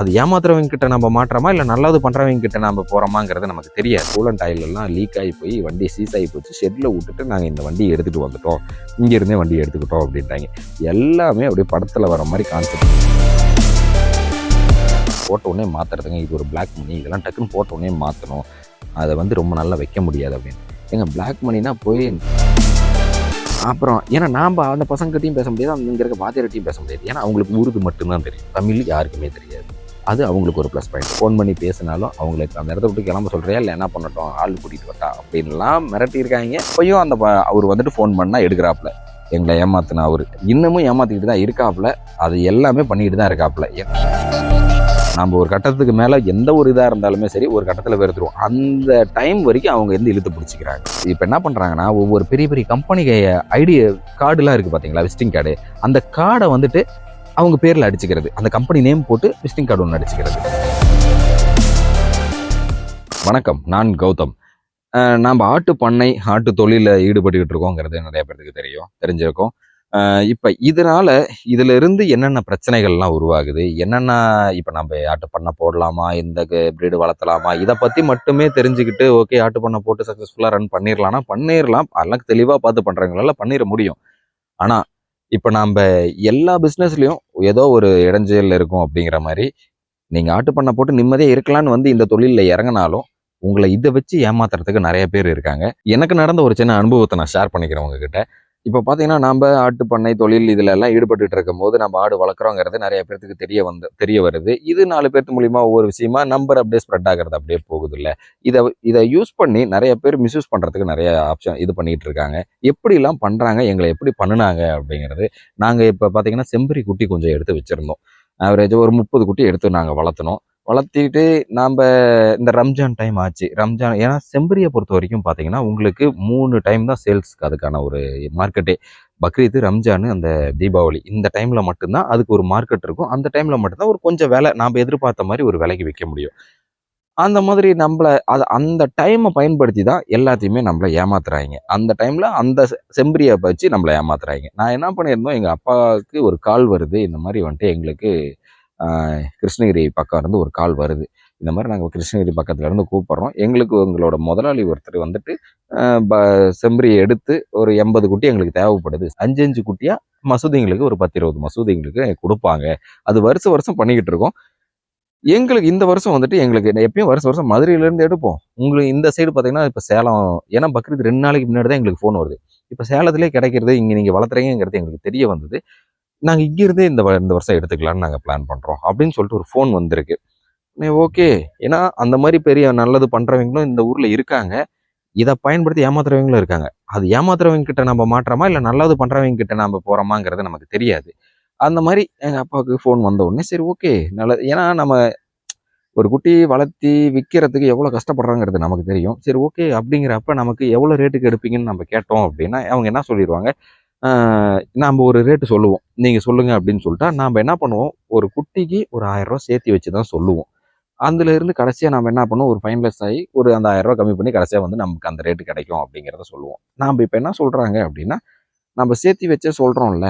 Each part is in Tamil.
அது ஏமாத்துறவங்க கிட்ட நம்ம மாட்டுறோமா? இல்லை நல்லது பண்ணுறவங்க கிட்ட நம்ம போகிறோமாங்கிறது நமக்கு தெரியாது. கூலண்ட் ஆயிலெல்லாம் லீக் ஆகி போய் வண்டி சீஸ் ஆகி போச்சு. ஷெட்டில் விட்டுட்டு நாங்கள் இந்த வண்டியை எடுத்துகிட்டு வந்துட்டோம். இங்கேருந்தே வண்டி எடுத்துக்கிட்டோம் அப்படின்ட்டாங்க. எல்லாமே அப்படியே படத்தில் வர மாதிரி கான்செப்ட் போட்ட உடனே மாற்றுறதுங்க இது ஒரு பிளாக் மணி இதெல்லாம் டக்குன்னு போட்ட உடனே மாற்றணும் அதை வந்து ரொம்ப நல்லா வைக்க முடியாது அப்படின்னு. ஏங்க பிளாக் மணினா போய் அப்புறம் ஏன்னா நாம் அந்த பசங்ககிட்டையும் பேச முடியாது. அங்கே இருக்க வாத்தியார்கிட்டையும் பேச முடியாது. ஏன்னா அவங்களுக்கு உருது மட்டும்தான் தெரியும். தமிழ் யாருக்குமே தெரியாது. அது அவங்களுக்கு ஒரு ப்ளஸ் பாயிண்ட் ஃபோன் பண்ணி பேசினாலும் அவங்களுக்கு அந்த இடத்த விட்டு கிளம்ப சொல்கிறியா இல்லை என்ன பண்ணட்டும்? ஆள் கூட்டிகிட்டு வரட்டா அப்படின்லாம் மிரட்டியிருக்காங்க. இருக்காங்க அந்த அவர் வந்துட்டு ஃபோன் பண்ணால் எடுக்கிறாப்புல. எங்களை ஏமாத்தினா அவர் இன்னமும் ஏமாத்திக்கிட்டு தான் இருக்காப்புல. அது எல்லாமே பண்ணிக்கிட்டு தான் இருக்காப்புல. நம்ம ஒரு கட்டத்துக்கு மேலே எந்த ஒரு இதாக இருந்தாலுமே சரி ஒரு கட்டத்தில் வெறுத்துருவோம் அந்த டைம் வரைக்கும் அவங்க வந்து இழுத்து பிடிச்சிக்கிறாங்க. இப்போ என்ன பண்ணுறாங்கன்னா ஒவ்வொரு பெரிய பெரிய கம்பெனி ஐடி கார்டுலாம் இருக்குது பார்த்தீங்களா விசிட்டிங் கார்டு அந்த கார்டை வந்துட்டு அவங்க பேரில் அடிச்சுக்கிறது. அந்த கம்பெனி நேம் போட்டு விசிட்டிங் கார்டு ஒன்று அடிச்சுக்கிறது. வணக்கம் நான் கௌதம். நாம் ஆட்டு பண்ணை ஆட்டு தொழிலில் ஈடுபட்டுக்கிட்டு இருக்கோங்கிறது நிறைய பேருக்கு தெரியும் தெரிஞ்சிருக்கோம். இப்போ இதனால் இதிலிருந்து என்னென்ன பிரச்சனைகள்லாம் உருவாகுது? என்னென்ன இப்போ நம்ம ஆட்டு பண்ணை போடலாமா? இந்த பிரீடு வளர்த்தலாமா? இதை பற்றி மட்டுமே தெரிஞ்சுக்கிட்டு ஓகே ஆட்டு பண்ணை போட்டு சக்ஸஸ்ஃபுல்லாக ரன் பண்ணிடலாம்னா பண்ணிடலாம் அதெல்லாம் தெளிவாக பார்த்து பண்ணுறவங்களால பண்ணிட முடியும். ஆனால் இப்போ நாம் எல்லா பிஸ்னஸ்லேயும் ஏதோ ஒரு இடைஞ்சல் இருக்கும் அப்படிங்கிற மாதிரி நீங்கள் ஆட்டு பண்ணை போட்டு நிம்மதியாக இருக்கலாம்னு வந்து இந்த தொழிலில் இறங்கினாலும் உங்களை இதை வச்சு ஏமாத்துறதுக்கு நிறைய பேர் இருக்காங்க. எனக்கு நடந்த ஒரு சின்ன அனுபவத்தை நான் ஷேர் பண்ணிக்கிறேன் உங்ககிட்ட. இப்போ பார்த்தீங்கன்னா நம்ம ஆட்டு பண்ணை தொழில் இதில் எல்லாம் ஈடுபட்டுட்டு இருக்கும் போது நம்ம ஆடு வளர்க்குறோங்கிறது நிறைய பேர்த்துக்கு தெரிய வந்து தெரிய வருது. இது நாலு பேர்த்து மூலிமா ஒவ்வொரு விஷயமா நம்பர் அப்படியே ஸ்ப்ரெட் ஆகிறது அப்படியே போகுது இல்லை இதை இதை யூஸ் பண்ணி நிறைய பேர் மிஸ்யூஸ் பண்ணுறதுக்கு நிறைய ஆப்ஷன் இது பண்ணிகிட்டு இருக்காங்க எப்படிலாம் பண்ணுறாங்க எங்களை எப்படி பண்ணினாங்க அப்படிங்கிறது நாங்கள் இப்போ பார்த்தீங்கன்னா செம்பரி குட்டி கொஞ்சம் எடுத்து வச்சிருந்தோம். ஆவரேஜ் ஒரு முப்பது குட்டி எடுத்து நாங்கள் வளர்த்துனோம். வளர்த்திட்டு நாம் இந்த ரம்ஜான் டைம் ஆச்சு. ரம்ஜான் ஏன்னா செம்பரியை பொறுத்த வரைக்கும் பார்த்தீங்கன்னா உங்களுக்கு மூணு டைம் தான் சேல்ஸ்க்கு அதுக்கான ஒரு மார்க்கெட்டே பக்ரீத் ரம்ஜான் அந்த தீபாவளி இந்த டைமில் மட்டும்தான் அதுக்கு ஒரு மார்க்கெட் இருக்கும். அந்த டைமில் மட்டும்தான் ஒரு கொஞ்சம் விலை நாம் எதிர்பார்த்த மாதிரி ஒரு விலைக்கு விற்க முடியும். அந்த மாதிரி நம்மளை அது அந்த டைமை பயன்படுத்தி தான் எல்லாத்தையுமே நம்மளை ஏமாத்துறாங்க. அந்த டைமில் அந்த செம்பரியை வச்சு நம்மளை ஏமாத்துறாங்க. நான் என்ன பண்ணியிருந்தோம்? எங்கள் அப்பாவுக்கு ஒரு கால் வருது. இந்த மாதிரி வந்துட்டு எங்களுக்கு கிருஷ்ணகிரி பக்கம் இருந்து ஒரு கால் வருது. இந்த மாதிரி நாங்கள் கிருஷ்ணகிரி பக்கத்துலேருந்து கூப்பிட்றோம். எங்களுக்கு உங்களோட முதலாளி ஒருத்தர் வந்துட்டு ப- செம்பரியை எடுத்து ஒரு எண்பது குட்டி எங்களுக்கு தேவைப்படுது. அஞ்சு அஞ்சு குட்டியாக மசூதிங்களுக்கு ஒரு பத்து இருபது மசூதிங்களுக்கு கொடுப்பாங்க. அது வருஷம் வருஷம் பண்ணிக்கிட்டு இருக்கோம். எங்களுக்கு இந்த வருஷம் வந்துட்டு எங்களுக்கு எப்பயும் வருஷம் வருஷம் மதுரையிலேருந்து எடுப்போம். உங்களுக்கு இந்த சைடு பார்த்தீங்கன்னா இப்போ சேலம் ஏன்னா பக்ரீத் ரெண்டு நாளைக்கு முன்னாடி தான் எங்களுக்கு ஃபோன் வருது. இப்போ சேலத்திலே கிடைக்கிறது இங்கே நீங்கள் வளர்த்துறீங்கிறது எங்களுக்கு தெரிய வந்தது. நாங்கள் இங்கிருந்தே இந்த வ- இந்த வருஷம் எடுத்துக்கலாம்னு நாங்கள் பிளான் பண்ணுறோம் அப்படின்னு சொல்லிட்டு ஒரு ஃபோன் வந்திருக்கு. ஓகே ஏன்னா அந்த மாதிரி பெரிய நல்லது பண்ணுறவங்களும் இந்த ஊரில் இருக்காங்க. இதை பயன்படுத்தி ஏமாத்துறவங்களும் இருக்காங்க. அது ஏமாத்துறவங்க கிட்ட நம்ம மாட்டுறோமா இல்லை நல்லது பண்ணுறவங்க கிட்ட நம்ம போகிறோமாங்கிறது நமக்கு தெரியாது. அந்த மாதிரி எங்கள் அப்பாவுக்கு ஃபோன் வந்த உடனே சரி ஓகே நல்லது ஏன்னா நம்ம ஒரு குட்டி வளர்த்தி விற்கிறதுக்கு எவ்வளோ கஷ்டப்படுறாங்கிறது நமக்கு தெரியும். சரி ஓகே அப்படிங்கிறப்ப நமக்கு எவ்வளோ ரேட்டுக்கு எடுப்பீங்கன்னு நம்ம கேட்டோம் அப்படின்னா அவங்க என்ன சொல்லிடுவாங்க நாம் ஒரு ரேட்டு சொல்லுவோம். நீங்கள் சொல்லுங்கள் அப்படின்னு சொல்லிட்டா நாம் என்ன பண்ணுவோம்? ஒரு குட்டிக்கு ஒரு ஆயிரரூவா சேர்த்து வச்சு தான் சொல்லுவோம். அதுலேருந்து கடைசியாக நம்ம என்ன பண்ணுவோம்? ஒரு ஃபைனலைஸ் ஆகி ஒரு அந்த ஆயிரம் கம்மி பண்ணி கடைசியாக வந்து நமக்கு அந்த ரேட்டு கிடைக்கும் அப்படிங்கிறத சொல்லுவோம். நாம் இப்போ என்ன சொல்கிறாங்க அப்படின்னா நம்ம சேர்த்து வச்சே சொல்கிறோம்ல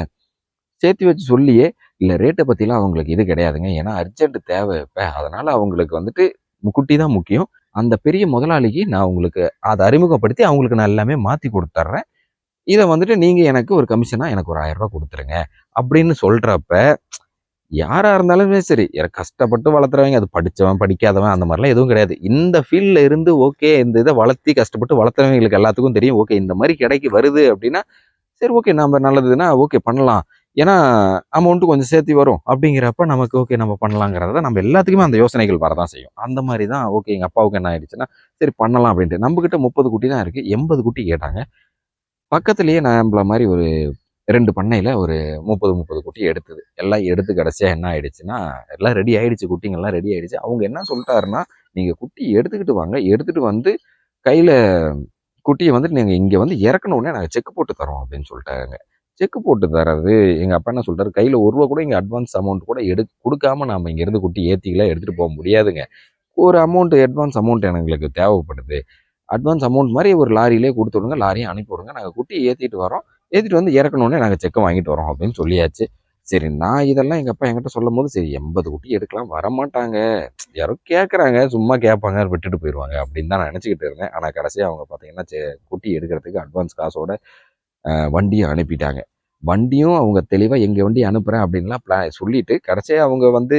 சேர்த்து வச்சு சொல்லியே இல்லை ரேட்டை பற்றிலாம் அவங்களுக்கு இது கிடையாதுங்க. ஏன்னா அர்ஜென்ட் தேவை இப்போ. அதனால் அவங்களுக்கு வந்துட்டு குட்டி தான் முக்கியம். அந்த பெரிய முதலாளிக்கு நான் உங்களுக்கு அதை அறிமுகப்படுத்தி அவங்களுக்கு நான் எல்லாமே மாற்றி கொடுத்துட்றேன் இதை வந்துட்டு நீங்கள் எனக்கு ஒரு கமிஷனாக எனக்கு ஒரு ஆயிரம் கொடுத்துருங்க அப்படின்னு சொல்கிறப்ப யாராக இருந்தாலுமே சரி எனக்கு கஷ்டப்பட்டு வளர்த்துறவங்க அது படித்தவன் படிக்காதவன் அந்த மாதிரிலாம் எதுவும் கிடையாது. இந்த ஃபீல்டில் இருந்து ஓகே இந்த இதை வளர்த்தி கஷ்டப்பட்டு வளர்த்துறவங்களுக்கு எல்லாத்துக்கும் தெரியும் ஓகே இந்த மாதிரி கிடைக்கு வருது அப்படின்னா சரி ஓகே நம்ம நல்லதுன்னா ஓகே பண்ணலாம். ஏன்னா அமௌண்ட்டு கொஞ்சம் சேர்த்து வரும். அப்படிங்கிறப்ப நமக்கு ஓகே நம்ம பண்ணலாங்கிறத நம்ம எல்லாத்துக்குமே அந்த யோசனைகள் வரதான் செய்யும். அந்த மாதிரி தான் ஓகே எங்கள் அப்பாவுக்கு என்ன ஆயிடுச்சுன்னா சரி பண்ணலாம் அப்படின்ட்டு. நம்மக்கிட்ட முப்பது குட்டி தான் இருக்குது எண்பது குட்டி கேட்டாங்க. பக்கத்துலேயே நம்மள மாதிரி ஒரு ரெண்டு பண்ணையில் ஒரு முப்பது முப்பது குட்டி எடுத்தது. எல்லாம் எடுத்து கடைசியாக என்ன ஆயிடுச்சுன்னா எல்லாம் ரெடி ஆயிடுச்சு குட்டிங்கெல்லாம் ரெடி ஆயிடுச்சு. அவங்க என்ன சொல்லிட்டாருன்னா நீங்கள் குட்டி எடுத்துக்கிட்டு வாங்க. எடுத்துகிட்டு வந்து கையில் குட்டியை வந்துட்டு நீங்கள் இங்கே வந்து இறக்கணும் உடனே நாங்கள் செக் போட்டு தரோம் அப்படின்னு சொல்லிட்டாங்க. செக் போட்டு தர்றது எங்கள் அப்பா என்ன சொல்கிறாரு கையில் ஒரு ரூபா கூட இங்கே அட்வான்ஸ் அமௌண்ட் கூட எடு கொடுக்காம நாம் இங்கேருந்து குட்டி ஏற்றிக்கலாம் எடுத்துகிட்டு போக முடியாதுங்க. ஒரு அமௌண்ட் அட்வான்ஸ் அமௌண்ட் எங்களுக்கு தேவைப்படுது. அட்வான்ஸ் அமௌண்ட் மாதிரி ஒரு லாரியிலே கொடுத்து விடுங்க லாரியை அனுப்பி விடுங்க. நாங்கள் குட்டி ஏற்றிட்டு வரோம். ஏற்றிட்டு வந்து இறக்கணுன்னே நாங்கள் செக்கை வாங்கிட்டு வரோம் அப்படின்னு சொல்லியாச்சு. சரி நான் இதெல்லாம் எங்கள் அப்பா என்கிட்ட சொல்லும் போது சரி எண்பது குட்டி எடுக்கலாம் வரமாட்டாங்க. யாரோ கேட்குறாங்க சும்மா கேட்பாங்க விட்டுட்டு போயிடுவாங்க அப்படின்னு தான் நான் நினச்சிக்கிட்டு இருந்தேன். ஆனால் கடைசியாக அவங்க பார்த்தீங்கன்னா சே- குட்டி எடுக்கிறதுக்கு அட்வான்ஸ் காசோட வண்டியை அனுப்பிட்டாங்க. வண்டியும் அவங்க தெளிவாக எங்கள் வண்டி அனுப்புகிறேன் அப்படின்லாம் பிளா சொல்லிவிட்டு கடைசியாக அவங்க வந்து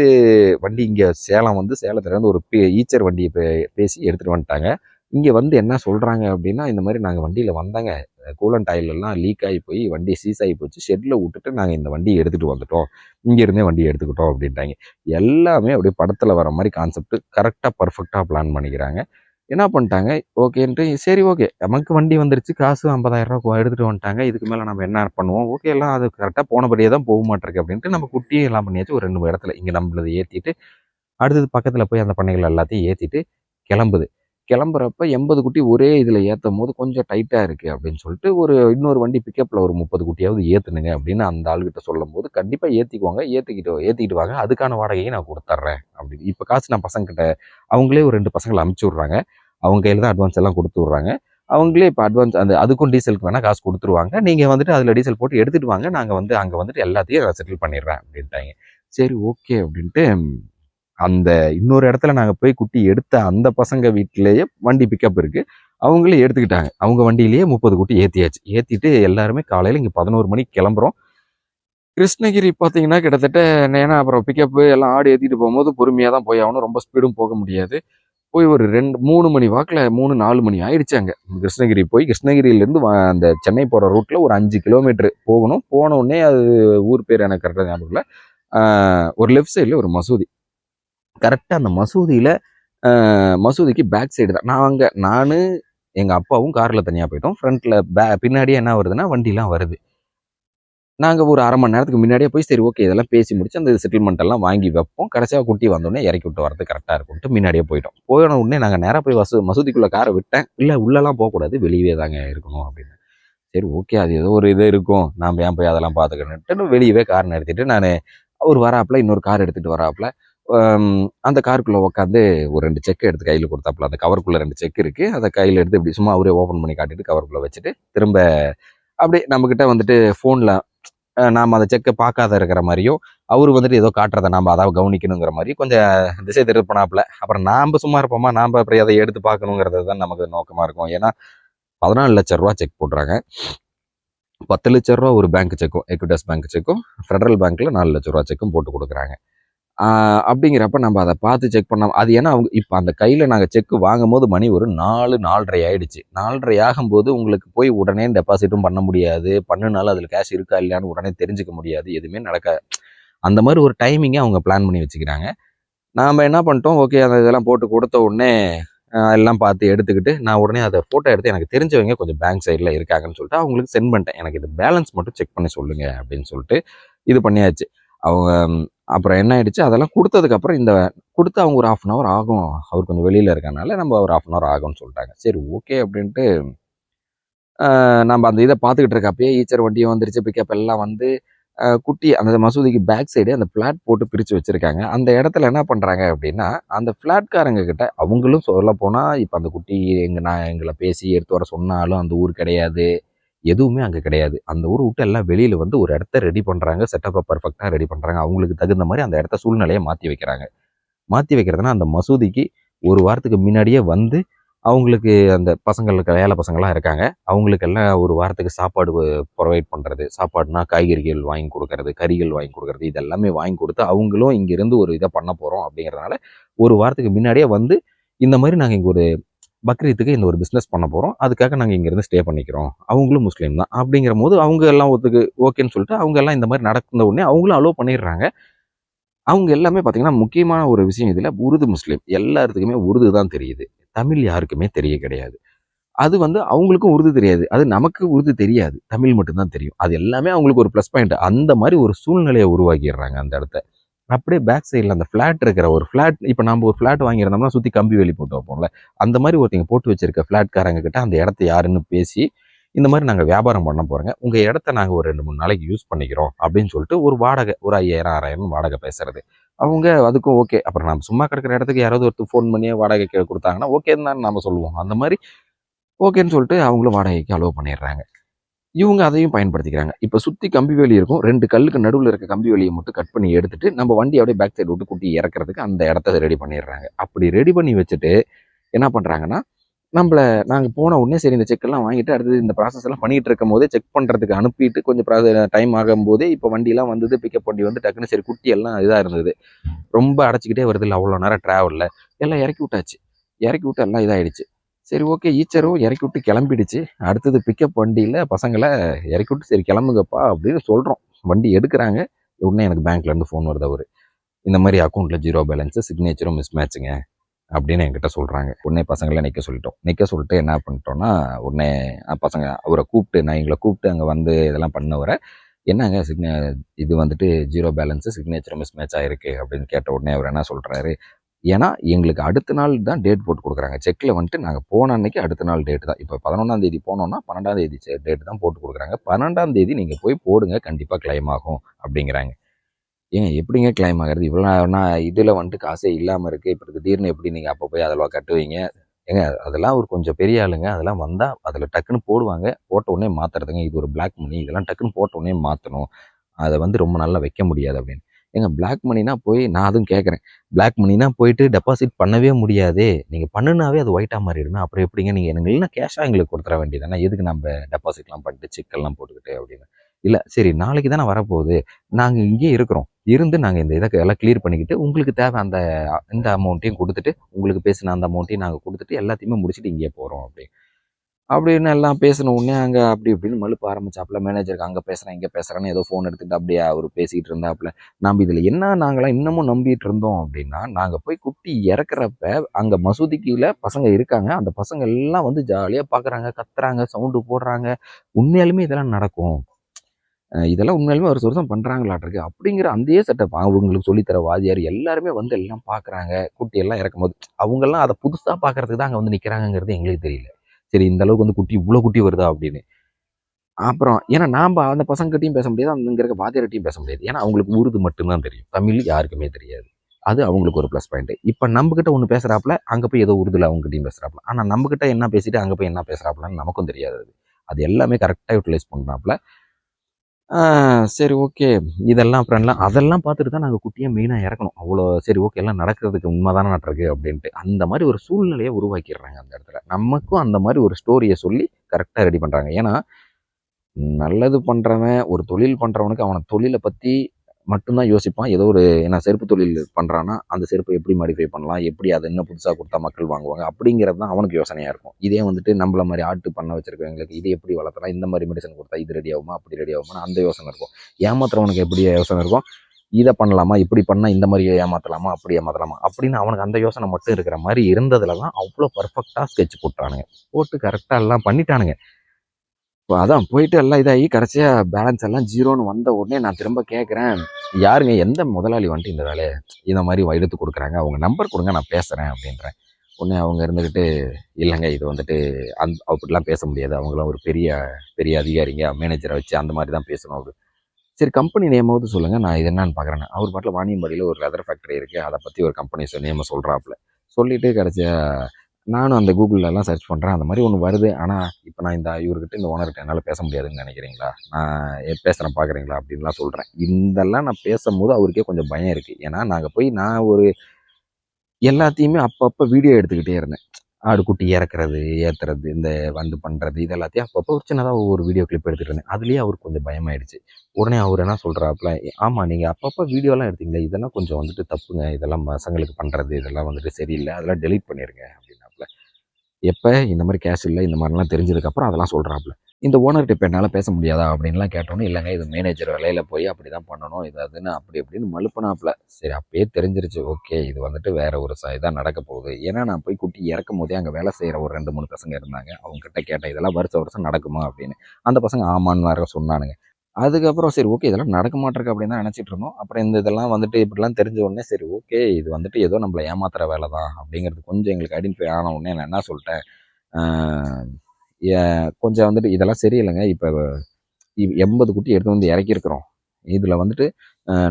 வண்டி இங்கே சேலம் வந்து சேலத்துலேருந்து ஒரு பே ஈச்சர் வண்டியை பே பேசி எடுத்துகிட்டு வந்துட்டாங்க. இங்கே வந்து என்ன சொல்கிறாங்க அப்படின்னா இந்த மாதிரி நாங்கள் வண்டியில் வந்தாங்க. கூலண்ட் ஆயிலெல்லாம் லீக் ஆகி போய் வண்டி சீஸ் ஆகி போச்சு. ஷெட்டில் விட்டுட்டு நாங்கள் இந்த வண்டியை எடுத்துகிட்டு வந்துட்டோம். இங்கேருந்தே வண்டியை எடுத்துக்கிட்டோம் அப்படின்ட்டாங்க. எல்லாமே அப்படியே படத்தில் வர மாதிரி கான்செப்ட் கரெக்டாக பர்ஃபெக்டாக பிளான் பண்ணிக்கிறாங்க. என்ன பண்ணிட்டாங்க? ஓகேன்ட்டு சரி ஓகே. நமக்கு வண்டி வந்துருச்சு. காசு ஐம்பதாயிரம் ரூபா எடுத்துகிட்டு வந்துட்டாங்க. இதுக்கு மேலே நம்ம என்ன பண்ணுவோம்? ஓகே எல்லாம் அது கரெக்டாக போனபடியே தான் போக மாட்டிருக்கு அப்படின்ட்டு நம்ம குட்டியும் எல்லாம் பண்ணியாச்சு. ஒரு ரெண்டு மூணு இடத்துல இங்கே நம்மளது ஏற்றிட்டு அடுத்தது பக்கத்தில் போய் அந்த பண்ணைகள் எல்லாத்தையும் ஏற்றிட்டு கிளம்புது. கிளம்புறப்ப எண்பது குட்டி ஒரே இதில் ஏற்றும் போது கொஞ்சம் டைட்டாக இருக்குது அப்படின்னு சொல்லிட்டு ஒரு இன்னொரு வண்டி பிக்கப்பில் ஒரு முப்பது குட்டியாவது ஏற்றுனுங்க அப்படின்னு அந்த ஆளுகிட்ட சொல்லும் போது கண்டிப்பாக ஏற்றிக்குவாங்க ஏற்றிக்கிட்டு ஏற்றிக்கிட்டு வாங்க. அதுக்கான வாடகையை நான் கொடுத்துட்றேன் அப்படின்னு. இப்போ காசு நான் பசங்கிட்ட அவங்களே ஒரு ரெண்டு பசங்களை அமுச்சு விட்றாங்க. அவங்க கையில் தான் அட்வான்ஸ் எல்லாம் கொடுத்து விட்றாங்க. அவங்களே இப்போ அட்வான்ஸ் அந்த அதுக்கும் டீசலுக்கு வேணால் காசு கொடுத்துருவாங்க. நீங்கள் வந்துட்டு அதில் டீசல் போட்டு எடுத்துகிட்டு வாங்க. நாங்கள் வந்து அங்கே வந்துட்டு எல்லாத்தையும் செட்டில் பண்ணிடுறேன் அப்படின்ட்டாங்க. சரி ஓகே அப்படின்ட்டு அந்த இன்னொரு இடத்துல நாங்கள் போய் குட்டி எடுத்த அந்த பசங்க வீட்டிலேயே வண்டி பிக்கப் இருக்குது அவங்களே எடுத்துக்கிட்டாங்க. அவங்க வண்டியிலேயே முப்பது குட்டி ஏற்றியாச்சு ஏற்றிட்டு எல்லாருமே காலையில் இங்கே பதினோரு மணிக்கு கிளம்புறோம். கிருஷ்ணகிரி பார்த்தீங்கன்னா கிட்டத்தட்ட ஏன்னா அப்புறம் பிக்கப்பு எல்லாம் ஆடு ஏற்றிட்டு போகும்போது பொறுமையாக தான் போய் ஆகணும். ரொம்ப ஸ்பீடும் போக முடியாது. போய் ஒரு ரெண்டு மூணு மணி வாக்கில் மூணு நாலு மணி ஆயிடுச்சு அங்கே. கிருஷ்ணகிரி போய் கிருஷ்ணகிரியிலேருந்து அந்த சென்னை போகிற ரூட்டில் ஒரு அஞ்சு கிலோமீட்டர் போகணும். போனோடனே அது ஊர் பேர் எனக்கு கரெக்டாக ஞாபகம் இல்லை. ஒரு லெஃப்ட் சைடில் ஒரு மசூதி. கரெக்டாக அந்த மசூதியில் மசூதிக்கு பேக் சைடு தான். நான் அங்கே நான் எங்கள் அப்பாவும் காரில் தனியாக போயிட்டோம். ஃப்ரண்ட்டில் பே பின்னாடியே என்ன வருதுன்னா வண்டிலாம் வருது. நாங்கள் ஒரு அரை மணி நேரத்துக்கு முன்னாடியே போய் சரி ஓகே இதெல்லாம் பேசி முடிச்சு அந்த செட்டில்மெண்ட் எல்லாம் வாங்கி வைப்போம். கடைசியாக குட்டி வந்தோடனே இறக்கி விட்டு வரது கரெக்டாக இருக்கும்ட்டு முன்னாடியே போயிட்டோம். போன உடனே நாங்கள் நேராக போய் வசு மசூதிக்குள்ளே காரை விட்டேன். இல்லை உள்ளெல்லாம் போகக்கூடாது வெளியே தாங்க இருக்கணும் அப்படின்னு. சரி ஓகே அது ஏதோ ஒரு இது இருக்கும். நாம் ஏன் போய் அதெல்லாம் பார்த்துக்கணுன்ட்டு வெளியவே கார் நிறுத்திட்டு நான் அவர் வராப்புல இன்னொரு கார் எடுத்துகிட்டு வராப்புல அந்த காருக்குள்ளே உட்காந்து ஒரு ரெண்டு செக் எடுத்து கையில் கொடுத்தாப்புல. அந்த கவருக்குள்ளே ரெண்டு செக் இருக்குது அதை கையில் எடுத்து இப்படி சும்மா அவரே ஓப்பன் பண்ணி காட்டிட்டு கவருக்குள்ளே வச்சுட்டு திரும்ப அப்படியே நம்மக்கிட்ட வந்துட்டு ஃபோனில் நாம் அந்த செக்கை பார்க்காத இருக்கிற மாதிரியும் அவர் வந்துட்டு ஏதோ காட்டுறதை நாம் அதாவது கவனிக்கணுங்கிற மாதிரி கொஞ்சம் திசை திருப்பினாப்புல. அப்புறம் நாம் சும்மா இருப்போமா? நாம் அப்படி அதை எடுத்து பார்க்கணுங்கிறது தான் நமக்கு நோக்கமாக இருக்கும். ஏன்னா பதினாலு லட்ச ரூபா செக் போடுறாங்க. பத்து லட்ச ரூபா ஒரு பேங்க் செக்கும் எக்விட்டஸ் பேங்க் செக்கும் ஃபெடரல் பேங்க்கில் நாலு லட்ச ரூபா செக்கும் போட்டு கொடுக்குறாங்க. அப்படிங்கிறப்ப நம்ம அதை பார்த்து செக் பண்ணோம் அது ஏன்னா அவங்க இப்போ அந்த கையில் நாங்கள் செக் வாங்கும் போது மணி ஒரு நாலு நாலரை ஆயிடுச்சு. நாலரை ஆகும்போது உங்களுக்கு போய் உடனே டெபாசிட்டும் பண்ண முடியாது. பண்ணுனாலும் அதில் கேஷ் இருக்கா இல்லையான்னு உடனே தெரிஞ்சுக்க முடியாது. எதுவுமே நடக்க அந்த மாதிரி ஒரு டைமிங்கை அவங்க பிளான் பண்ணி வச்சுக்கிறாங்க. நாம் என்ன பண்ணிட்டோம்? ஓகே அந்த இதெல்லாம் போட்டு கொடுத்த உடனே எல்லாம் பார்த்து எடுத்துக்கிட்டு நான் உடனே அதை ஃபோட்டோ எடுத்து எனக்கு தெரிஞ்சவங்க கொஞ்சம் பேங்க் சைடில் இருக்காங்கன்னு சொல்லிட்டு அவங்களுக்கு சென்ட் பண்ணிட்டேன். எனக்கு இது பேலன்ஸ் மட்டும் செக் பண்ணி சொல்லுங்கள் அப்படின்னு சொல்லிட்டு இது பண்ணியாச்சு. அவங்க அப்புறம் என்ன ஆயிடுச்சு? அதெல்லாம் கொடுத்ததுக்கப்புறம் இந்த கொடுத்து அவங்க ஒரு ஆஃப் அன் ஹவர் ஆகும். அவர் கொஞ்சம் வெளியில் இருக்கனால நம்ம ஒரு ஆஃப் அன் ஹவர் ஆகும்னு சொல்லிட்டாங்க. சரி ஓகே அப்படின்ட்டு நம்ம அந்த இதை பார்த்துக்கிட்டு இருக்கப்பயே ஈச்சர் வண்டியும் வந்துருச்சு. பிக்கப் எல்லாம் வந்து குட்டி அந்த மசூதிக்கு பேக் சைடு அந்த ஃப்ளாட் போட்டு பிரித்து வச்சுருக்காங்க. அந்த இடத்துல என்ன பண்ணுறாங்க அப்படின்னா அந்த ஃப்ளாட்காரங்க கிட்ட அவங்களும் சொல்ல போனால் இப்போ அந்த குட்டி எங்கள் நான் எங்களை பேசி எடுத்து வர சொன்னாலும் அந்த ஊர் கிடையாது. எதுவுமே அங்கே கிடையாது. அந்த ஊர் விட்டு எல்லாம் வெளியில் வந்து ஒரு இடத்த ரெடி பண்ணுறாங்க செட்டப்பை பர்ஃபெக்டாக ரெடி பண்ணுறாங்க அவங்களுக்கு தகுந்த மாதிரி அந்த இடத்த சூழ்நிலையை மாற்றி வைக்கிறாங்க. மாற்றி வைக்கிறதுனா அந்த மசூதிக்கு ஒரு வாரத்துக்கு முன்னாடியே வந்து அவங்களுக்கு அந்த பசங்களுக்கு வேலை பசங்களாம் இருக்காங்க. அவங்களுக்கெல்லாம் ஒரு வாரத்துக்கு சாப்பாடு ப்ரொவைட் பண்ணுறது சாப்பாடுனா காய்கறிகள் வாங்கி கொடுக்கறது கறிகள் வாங்கி கொடுக்கறது இதெல்லாமே வாங்கி கொடுத்து அவங்களும் இங்கேருந்து ஒரு இதை பண்ண போகிறோம் அப்படிங்கிறதுனால ஒரு வாரத்துக்கு முன்னாடியே வந்து இந்த மாதிரி நாங்கள் இங்கே ஒரு பக்ரீத்துக்கு இந்த ஒரு பிஸ்னஸ் பண்ண போகிறோம் அதுக்காக நாங்கள் இங்கேருந்து ஸ்டே பண்ணிக்கிறோம். அவங்களும் முஸ்லீம் தான். அப்படிங்கிற போது அவங்க எல்லாம் ஒத்துக்கு ஓகேன்னு சொல்லிட்டு அவங்க எல்லாம் இந்த மாதிரி நடந்த உடனே அவங்களும் அலோவ் பண்ணிடுறாங்க. அவங்க எல்லாமே பார்த்தீங்கன்னா முக்கியமான ஒரு விஷயம் இதில் உருது முஸ்லீம். எல்லாத்துக்குமே உருது தான் தெரியுது. தமிழ் யாருக்குமே தெரிய கிடையாது. அது வந்து அவங்களுக்கும் உருது தெரியாது. அது நமக்கு உருது தெரியாது. தமிழ் மட்டும்தான் தெரியும். அது எல்லாமே அவங்களுக்கு ஒரு ப்ளஸ் பாயிண்ட் அந்த மாதிரி ஒரு சூழ்நிலையை உருவாக்கிடுறாங்க அந்த இடத்த. அப்படியே பேக் சைடில் அந்த ஃப்ளாட் இருக்கிற ஒரு ஃப்ளாட் இப்போ நம்ம ஒரு ஃப்ளாட் வாங்கியிருந்தோம்னா சுற்றி கம்பி வேலி போட்டு வைப்போம்ல. அந்த மாதிரி ஒருத்தங்க போட்டு வச்சிருக்க ஃப்ளாட்காரங்க கிட்ட அந்த இடத்த யாருன்னு பேசி இந்த மாதிரி நாங்கள் வியாபாரம் பண்ண போகிறோங்க உங்கள் இடத்த நாங்கள் ஒரு ரெண்டு மூணு நாளைக்கு யூஸ் பண்ணிக்கிறோம் அப்படின்னு சொல்லிட்டு ஒரு வாடகை ஒரு ஐயாயிரம் ஆறாயிரம் வாடகை பேசுறது. அவங்க அதுக்கும் ஓகே அப்புறம் நம்ம சும்மா கிடக்கிற இடத்துக்கு யாராவது ஒருத்தர் ஃபோன் பண்ணி வாடகை கொடுத்தாங்கன்னா ஓகேன்னு தான் நம்ம சொல்லுவோம். அந்த மாதிரி ஓகேன்னு சொல்லிட்டு அவங்களும் வாடகைக்கு அலோவ் பண்ணிடுறாங்க. இவங்க அதையும் பயன்படுத்திக்கிறாங்க. இப்போ சுற்றி கம்பி வேலி இருக்கும். ரெண்டு கல்லுக்கு நடுவில் இருக்க கம்பி வேலியை மட்டும் கட் பண்ணி எடுத்துட்டு நம்ம வண்டி அப்படியே பேக் சைடு விட்டு குட்டி இறக்குறதுக்கு அந்த இடத்த ரெடி பண்ணிடுறாங்க. அப்படி ரெடி பண்ணி வச்சுட்டு என்ன பண்ணுறாங்கன்னா நம்மள நாங்கள் போன உடனே சரி இந்த செக்கெல்லாம் வாங்கிட்டு அடுத்தது இந்த ப்ராசஸ் எல்லாம் பண்ணிட்டு இருக்கும் போதே செக் பண்ணுறதுக்கு அனுப்பிட்டு கொஞ்சம் டைம் ஆகும்போதே இப்போ வண்டிலாம் வந்தது பிக்கப் வண்டி வந்து டக்குன்னு சரி குட்டி எல்லாம் இதாக இருந்தது. ரொம்ப அடைச்சிக்கிட்டே வருது இல்லை அவ்வளோ நேரம் ட்ராவலில் எல்லாம் இறக்கி விட்டாச்சு. இறக்கி விட்டு எல்லாம் இதாகிடுச்சு சரி ஓகே ஈச்சரும் இறக்கி விட்டு கிளம்பிடுச்சு. அடுத்தது பிக்கப் வண்டியில் பசங்களை இறக்கி விட்டு சரி கிளம்புங்கப்பா அப்படின்னு சொல்கிறோம் வண்டி எடுக்கிறாங்க. உடனே எனக்கு பேங்க்லேருந்து ஃபோன் வருது அவர். இந்த மாதிரி அக்கௌண்ட்டில் ஜீரோ பேலன்ஸு சிக்னேச்சரும் மிஸ் மேட்ச்சுங்க அப்படின்னு என்கிட்ட சொல்கிறாங்க உடனே பசங்களை நிற்க சொல்லிட்டோம். நிற்க சொல்லிட்டு என்ன பண்ணிட்டோம்னா உடனே பசங்க அவரை கூப்பிட்டு நான் எங்களை கூப்பிட்டு அங்கே வந்து இதெல்லாம் பண்ணவரை என்னங்க சிக்னே இது வந்துட்டு zero balance signature miss match ஆயிருக்கு அப்படின்னு கேட்ட உடனே அவர் என்ன சொல்கிறாரு ஏன்னா எங்களுக்கு அடுத்த நாள் தான் டேட் போட்டு கொடுக்குறாங்க. செக்கில் வந்துட்டு நாங்கள் போன அன்னைக்கு அடுத்த நாள் டேட் தான். இப்போ பதினொன்றாம் தேதி போனோம்னா பன்னெண்டாம் தேதி டேட் தான் போட்டு கொடுக்குறாங்க. பன்னெண்டாம் தேதி நீங்கள் போய் போடுங்க. கண்டிப்பாக கிளைம் ஆகும் அப்படிங்கிறாங்க. ஏங்க எப்படிங்க கிளைம் ஆகிறது? இவ்வளோ நான் இதில் வந்துட்டு காசே இல்லாமல் இருக்குது இப்போ திடீர்னு எப்படி நீங்கள் அப்போ போய் அதெல்லாம் கட்டுவீங்க? ஏங்க அதெல்லாம் ஒரு கொஞ்சம் பெரிய ஆளுங்க. அதெல்லாம் வந்தால் அதில் டக்குன்னு போடுவாங்க. போட்ட உடனே மாற்றுறதுங்க இது ஒரு பிளாக் மணி இதெல்லாம் டக்குன்னு போட்ட உடனே மாற்றணும் அதை வந்து ரொம்ப நல்லா வைக்க முடியாது அப்படின்னு. ஏங்க பிளாக் மணினா போய் நான் அதுவும் கேட்குறேன் பிளாக் மணினா போயிட்டு டெபாசிட் பண்ணவே முடியாது. நீங்கள் பண்ணுனாவே அது ஒயிட்டாக மாறிடுமே அப்புறம் எப்படிங்க? நீங்கள் எனக்கு இல்லைன்னா கேஷாக எங்களுக்கு கொடுத்துற வேண்டியதானே எதுக்கு நம்ம டெபாசிட்லாம் பண்ணிட்டு செக்கெல்லாம் போட்டுக்கிட்டு அப்படின்னு. இல்லை சரி நாளைக்கு தானே வரப்போகுது. நாங்கள் இங்கேயே இருக்கிறோம். இருந்து நாங்கள் இந்த இதை எல்லாம் கிளியர் பண்ணிக்கிட்டு உங்களுக்கு தேவை அந்த இந்த அமௌண்ட்டையும் கொடுத்துட்டு உங்களுக்கு பேசின அந்த அமௌண்ட்டையும் நாங்கள் கொடுத்துட்டு எல்லாத்தையுமே முடிச்சுட்டு இங்கேயே போகிறோம் அப்படின்னு. அப்படின்னு எல்லாம் பேசின உடனே அங்கே அப்படி இப்படின்னு மழுப்ப ஆரம்பிச்சாப்புல. மேனேஜருக்கு அங்கே பேசுகிறேன் இங்கே பேசுகிறேன்னு ஏதோ ஃபோன் எடுத்துகிட்டு அப்படியே அவர் பேசிகிட்டு இருந்தாப்புல. நம்ம இதில் என்ன நாங்களாம் இன்னமும் நம்பிட்டு இருந்தோம் அப்படின்னா நாங்கள் போய் குட்டி இறக்குறப்ப அங்கே மசூதிக்குள்ள பசங்க இருக்காங்க. அந்த பசங்க எல்லாம் வந்து ஜாலியாக பார்க்குறாங்க கத்துறாங்க சவுண்டு போடுறாங்க. உண்மையாலுமே இதெல்லாம் நடக்கும். இதெல்லாம் உண்மையாலுமே ஒரு வருஷம் பண்ணுறாங்களாட்டிருக்கு அப்படிங்கிற அந்த செட்டப் அவங்களுக்கு சொல்லித்தர வாதியார் எல்லாருமே வந்து எல்லாம் பார்க்குறாங்க குட்டி எல்லாம் இறக்கும் போது அவங்கெல்லாம் அதை புதுசாக பார்க்குறதுக்கு தான் அங்கே வந்து நிற்கிறாங்கங்கிறது எங்களுக்கு தெரியல. சரி இந்த அளவுக்கு வந்து குட்டி இவ்வளோ குட்டி வருதா அப்படின்னு. அப்புறம் ஏன்னா நாம் அந்த பசங்ககிட்டையும் பேச முடியாது அங்கே இருக்க வாத்தியார்கிட்டையும் பேச முடியாது. ஏன்னா அவங்களுக்கு உருது மட்டும்தான் தெரியும். தமிழ் யாருக்குமே தெரியாது. அது அவங்களுக்கு ஒரு ப்ளஸ் பாயிண்ட் இப்போ நம்மக்கிட்ட ஒன்று பேசுகிறாப்புல அங்கே போய் ஏதோ உருதுல அவங்ககிட்டயும் பேசுகிறாப்புல ஆனால் நம்மக்கிட்ட என்ன பேசிட்டு அங்கே போய் என்ன பேசுகிறாப்புலன்னு நமக்கும் தெரியாது அது. அது எல்லாமே கரெக்டாக யூட்டிலைஸ் பண்ணுறாப்புல சரி ஓகே. இதெல்லாம் அப்புறம் எல்லாம் அதெல்லாம் பார்த்துட்டு தான் நாங்கள் குட்டியாக மெயினாக இறக்கணும். அவ்வளோ சரி ஓகே எல்லாம் நடக்கிறதுக்கு உண்மை தானே நட்டுருக்கு அப்படின்ட்டு. அந்த மாதிரி ஒரு சூழ்நிலையை உருவாக்கிடுறாங்க அந்த இடத்துல. நமக்கும் அந்த மாதிரி ஒரு ஸ்டோரியை சொல்லி கரெக்டாக ரெடி பண்ணுறாங்க ஏன்னா நல்லது பண்ணுறவன் ஒரு தொழில் பண்ணுறவனுக்கு அவனை தொழிலை பற்றி மட்டும்தான் யோசிப்பான். ஏதோ ஒரு என்ன செருப்பு தொழில் பண்ணுறான்னா அந்த செருப்பை எப்படி மாடிஃபை பண்ணலாம்? எப்படி அதை இன்னும் புதுசாக கொடுத்தா மக்கள் வாங்குவாங்க? அப்படிங்கிறது தான் அவனுக்கு யோசனையாக இருக்கும். இதே வந்துட்டு நம்மள மாதிரி ஆட்டு பண்ண வச்சிருக்கவங்களுக்கு இது எப்படி வளர்த்தலாம்? இந்த மாதிரி மெடிசன் கொடுத்தா இது ரெடி ஆகுமா? அப்படி ரெடி ஆகுமா அந்த யோசனை இருக்கும். ஏமாத்துறவனுக்கு எப்படி யோசனை இருக்கும்? இதை பண்ணலாமா? இப்படி பண்ணால் இந்த மாதிரி ஏமாற்றலாமா அப்படி ஏமாற்றலாமா அப்படின்னு அவனுக்கு அந்த யோசனை மட்டும் இருக்கிற மாதிரி இருந்ததுல தான் அவ்வளோ பர்ஃபெக்டாக ஸ்கெட்ச் போட்டானுங்க. போட்டு கரெக்டாக எல்லாம் பண்ணிட்டானுங்க. இப்போ அதான் போயிட்டு எல்லாம் இதாகி கடைசியாக பேலன்ஸ் எல்லாம் ஜீரோன்னு வந்த உடனே நான் திரும்ப கேட்குறேன் யாருங்க? எந்த முதலாளி வந்துட்டு இந்த வேலையை இந்த மாதிரி எடுத்து கொடுக்குறாங்க? அவங்க நம்பர் கொடுங்க நான் பேசுகிறேன் அப்படின்றேன். உடனே அவங்க இருந்துக்கிட்டு இல்லைங்க இது வந்துட்டு அந் அப்படிலாம் பேச முடியாது. அவங்களாம் ஒரு பெரிய பெரிய அதிகாரிங்க மேனேஜரை வச்சு அந்த மாதிரி தான் பேசணும் அப்படி. சரி கம்பெனி நேமாவது சொல்லுங்கள் நான் இது என்னன்னு பார்க்குறேன் அவர் பாட்டில் வாணியம்பாடியில் ஒரு லெதர் ஃபேக்டரி இருக்குது அதை பற்றி ஒரு கம்பெனி நேமை சொல்கிறாப்புல சொல்லிவிட்டு கடைசியாக நானும் அந்த கூகுள்லலாம் சர்ச் பண்ணுறேன் அந்த மாதிரி ஒன்று வருது. ஆனால் இப்போ நான் இந்த இவர்கிட்ட இந்த ஓனர்கிட்ட என்னால் பேச முடியாதுன்னு நினைக்கிறீங்களா? நான் பேசுகிறேன் பார்க்குறீங்களா அப்படின்லாம் சொல்கிறேன் இதெல்லாம் நான் பேசும்போது அவருக்கே கொஞ்சம் பயம் இருக்குது ஏன்னா நாங்கள் போய் நான் ஒரு எல்லாத்தையுமே அப்பப்போ வீடியோ எடுத்துக்கிட்டே இருந்தேன். ஆடு குட்டி இறக்குறது ஏற்றுறது இந்த வந்து பண்ணுறது இது எல்லாத்தையும் அப்பப்போ ஒரு சின்னதாக ஒவ்வொரு வீடியோ கிளிப் எடுத்துகிட்டு இருந்தேன். அதுலேயே அவருக்கு கொஞ்சம் பயமாயிடுச்சு. உடனே அவர் என்ன சொல்கிறாப்புல ஆமாம் நீங்கள் அப்பப்போ வீடியோலாம் எடுத்தீங்களே இதெல்லாம் கொஞ்சம் வந்துட்டு தப்புங்க. இதெல்லாம் பசங்களுக்கு பண்ணுறது இதெல்லாம் வந்துட்டு சரியில்லை. அதெல்லாம் டெலீட் பண்ணிடுங்க அப்படின்னாப்புல. எப்போ? இந்த மாதிரி கேஷ் இல்லை இந்த மாதிரிலாம் தெரிஞ்சதுக்கப்புறம் அதெல்லாம் சொல்கிறாப்புல இந்த ஓனர்கிட்ட இப்போ என்னால் பேச முடியாதா அப்படின்லாம் கேட்டோன்னே இல்லைங்க இது மேனேஜர் வேலையில் போய் அப்படி தான் பண்ணணும். இது அதுன்னு அப்படி இப்படின்னு மலுப்பனாப்பில் சரி அப்பயே தெரிஞ்சிருச்சு. ஓகே இது வந்துட்டு வேற ஒரு ச இதாக நடக்க போகுது. ஏன்னா நான் போய் குட்டி இறக்கும் போதே அங்கே வேலை செய்கிற ஒரு ரெண்டு மூணு பசங்க இருந்தாங்க. அவங்க கிட்ட கேட்டேன் இதெல்லாம் வருஷம் வருஷம் நடக்குமா அப்படின்னு. அந்த பசங்க ஆமான்னு வேற சொன்னானுங்க. அதுக்கப்புறம் சரி ஓகே இதெல்லாம் நடக்க மாட்டிருக்கு அப்படின்னு தான் நினச்சிட்டு இருந்தோம். அப்புறம் இந்த இதெல்லாம் வந்துட்டு இப்படிலாம் தெரிஞ்ச உடனே சரி ஓகே இது வந்துட்டு ஏதோ நம்மளை ஏமாத்துற வேலை தான் அப்படிங்கிறது கொஞ்சம் எங்களுக்கு ஐடென்டிஃபை ஆன உடனே நான் என்ன சொல்லிட்டேன் கொஞ்சம் வந்துட்டு இதெல்லாம் சரியில்லைங்க. இப்போ எண்பது குட்டி எடுத்து வந்து இறக்கியிருக்கிறோம். இதில் வந்துட்டு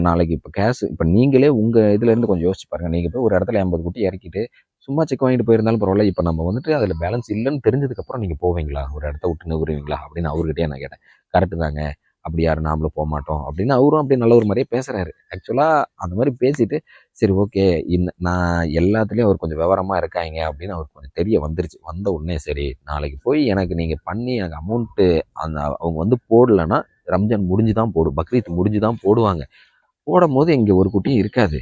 நாளைக்கு இப்போ கேஸ் இப்போ நீங்களே உங்கள் இதுலேருந்து கொஞ்சம் யோசிச்சு பாருங்கள் நீங்கள் போய் ஒரு இடத்துல எண்பது குட்டி இறக்கிட்டு சும்மா செக் வாங்கிட்டு போயிருந்தாலும் பரவாயில்ல. இப்போ நம்ம வந்துட்டு அதில் பேலன்ஸ் இல்லைன்னு தெரிஞ்சதுக்கப்புறம் நீங்கள் போவீங்களா? ஒரு இடத்த விட்டு நிறுவீங்களா அப்படின்னு அவர்கிட்டயே நான் கேட்டேன். கரெக்டு தாங்க. அப்படி யாரும் நாமளும் போக மாட்டோம். அப்படின்னு அவரும் அப்படி நல்ல ஒரு மாதிரியே பேசுகிறாரு ஆக்சுவலாக அந்த மாதிரி பேசிட்டு சரி ஓகே. இந்த நான் எல்லாத்துலேயும் அவர் கொஞ்சம் விவரமாக இருக்காங்க அப்படின்னு அவருக்கு கொஞ்சம் தெரிய வந்துருச்சு. வந்த உடனே சரி நாளைக்கு போய் எனக்கு நீங்கள் பண்ணி எனக்கு அமௌண்ட்டு அந்த அவங்க வந்து போடலைன்னா ரம்ஜான் முடிஞ்சு தான் போடும் பக்ரீத் முடிஞ்சு தான் போடுவாங்க. போடும்போது இங்கே ஒரு குட்டியும் இருக்காது.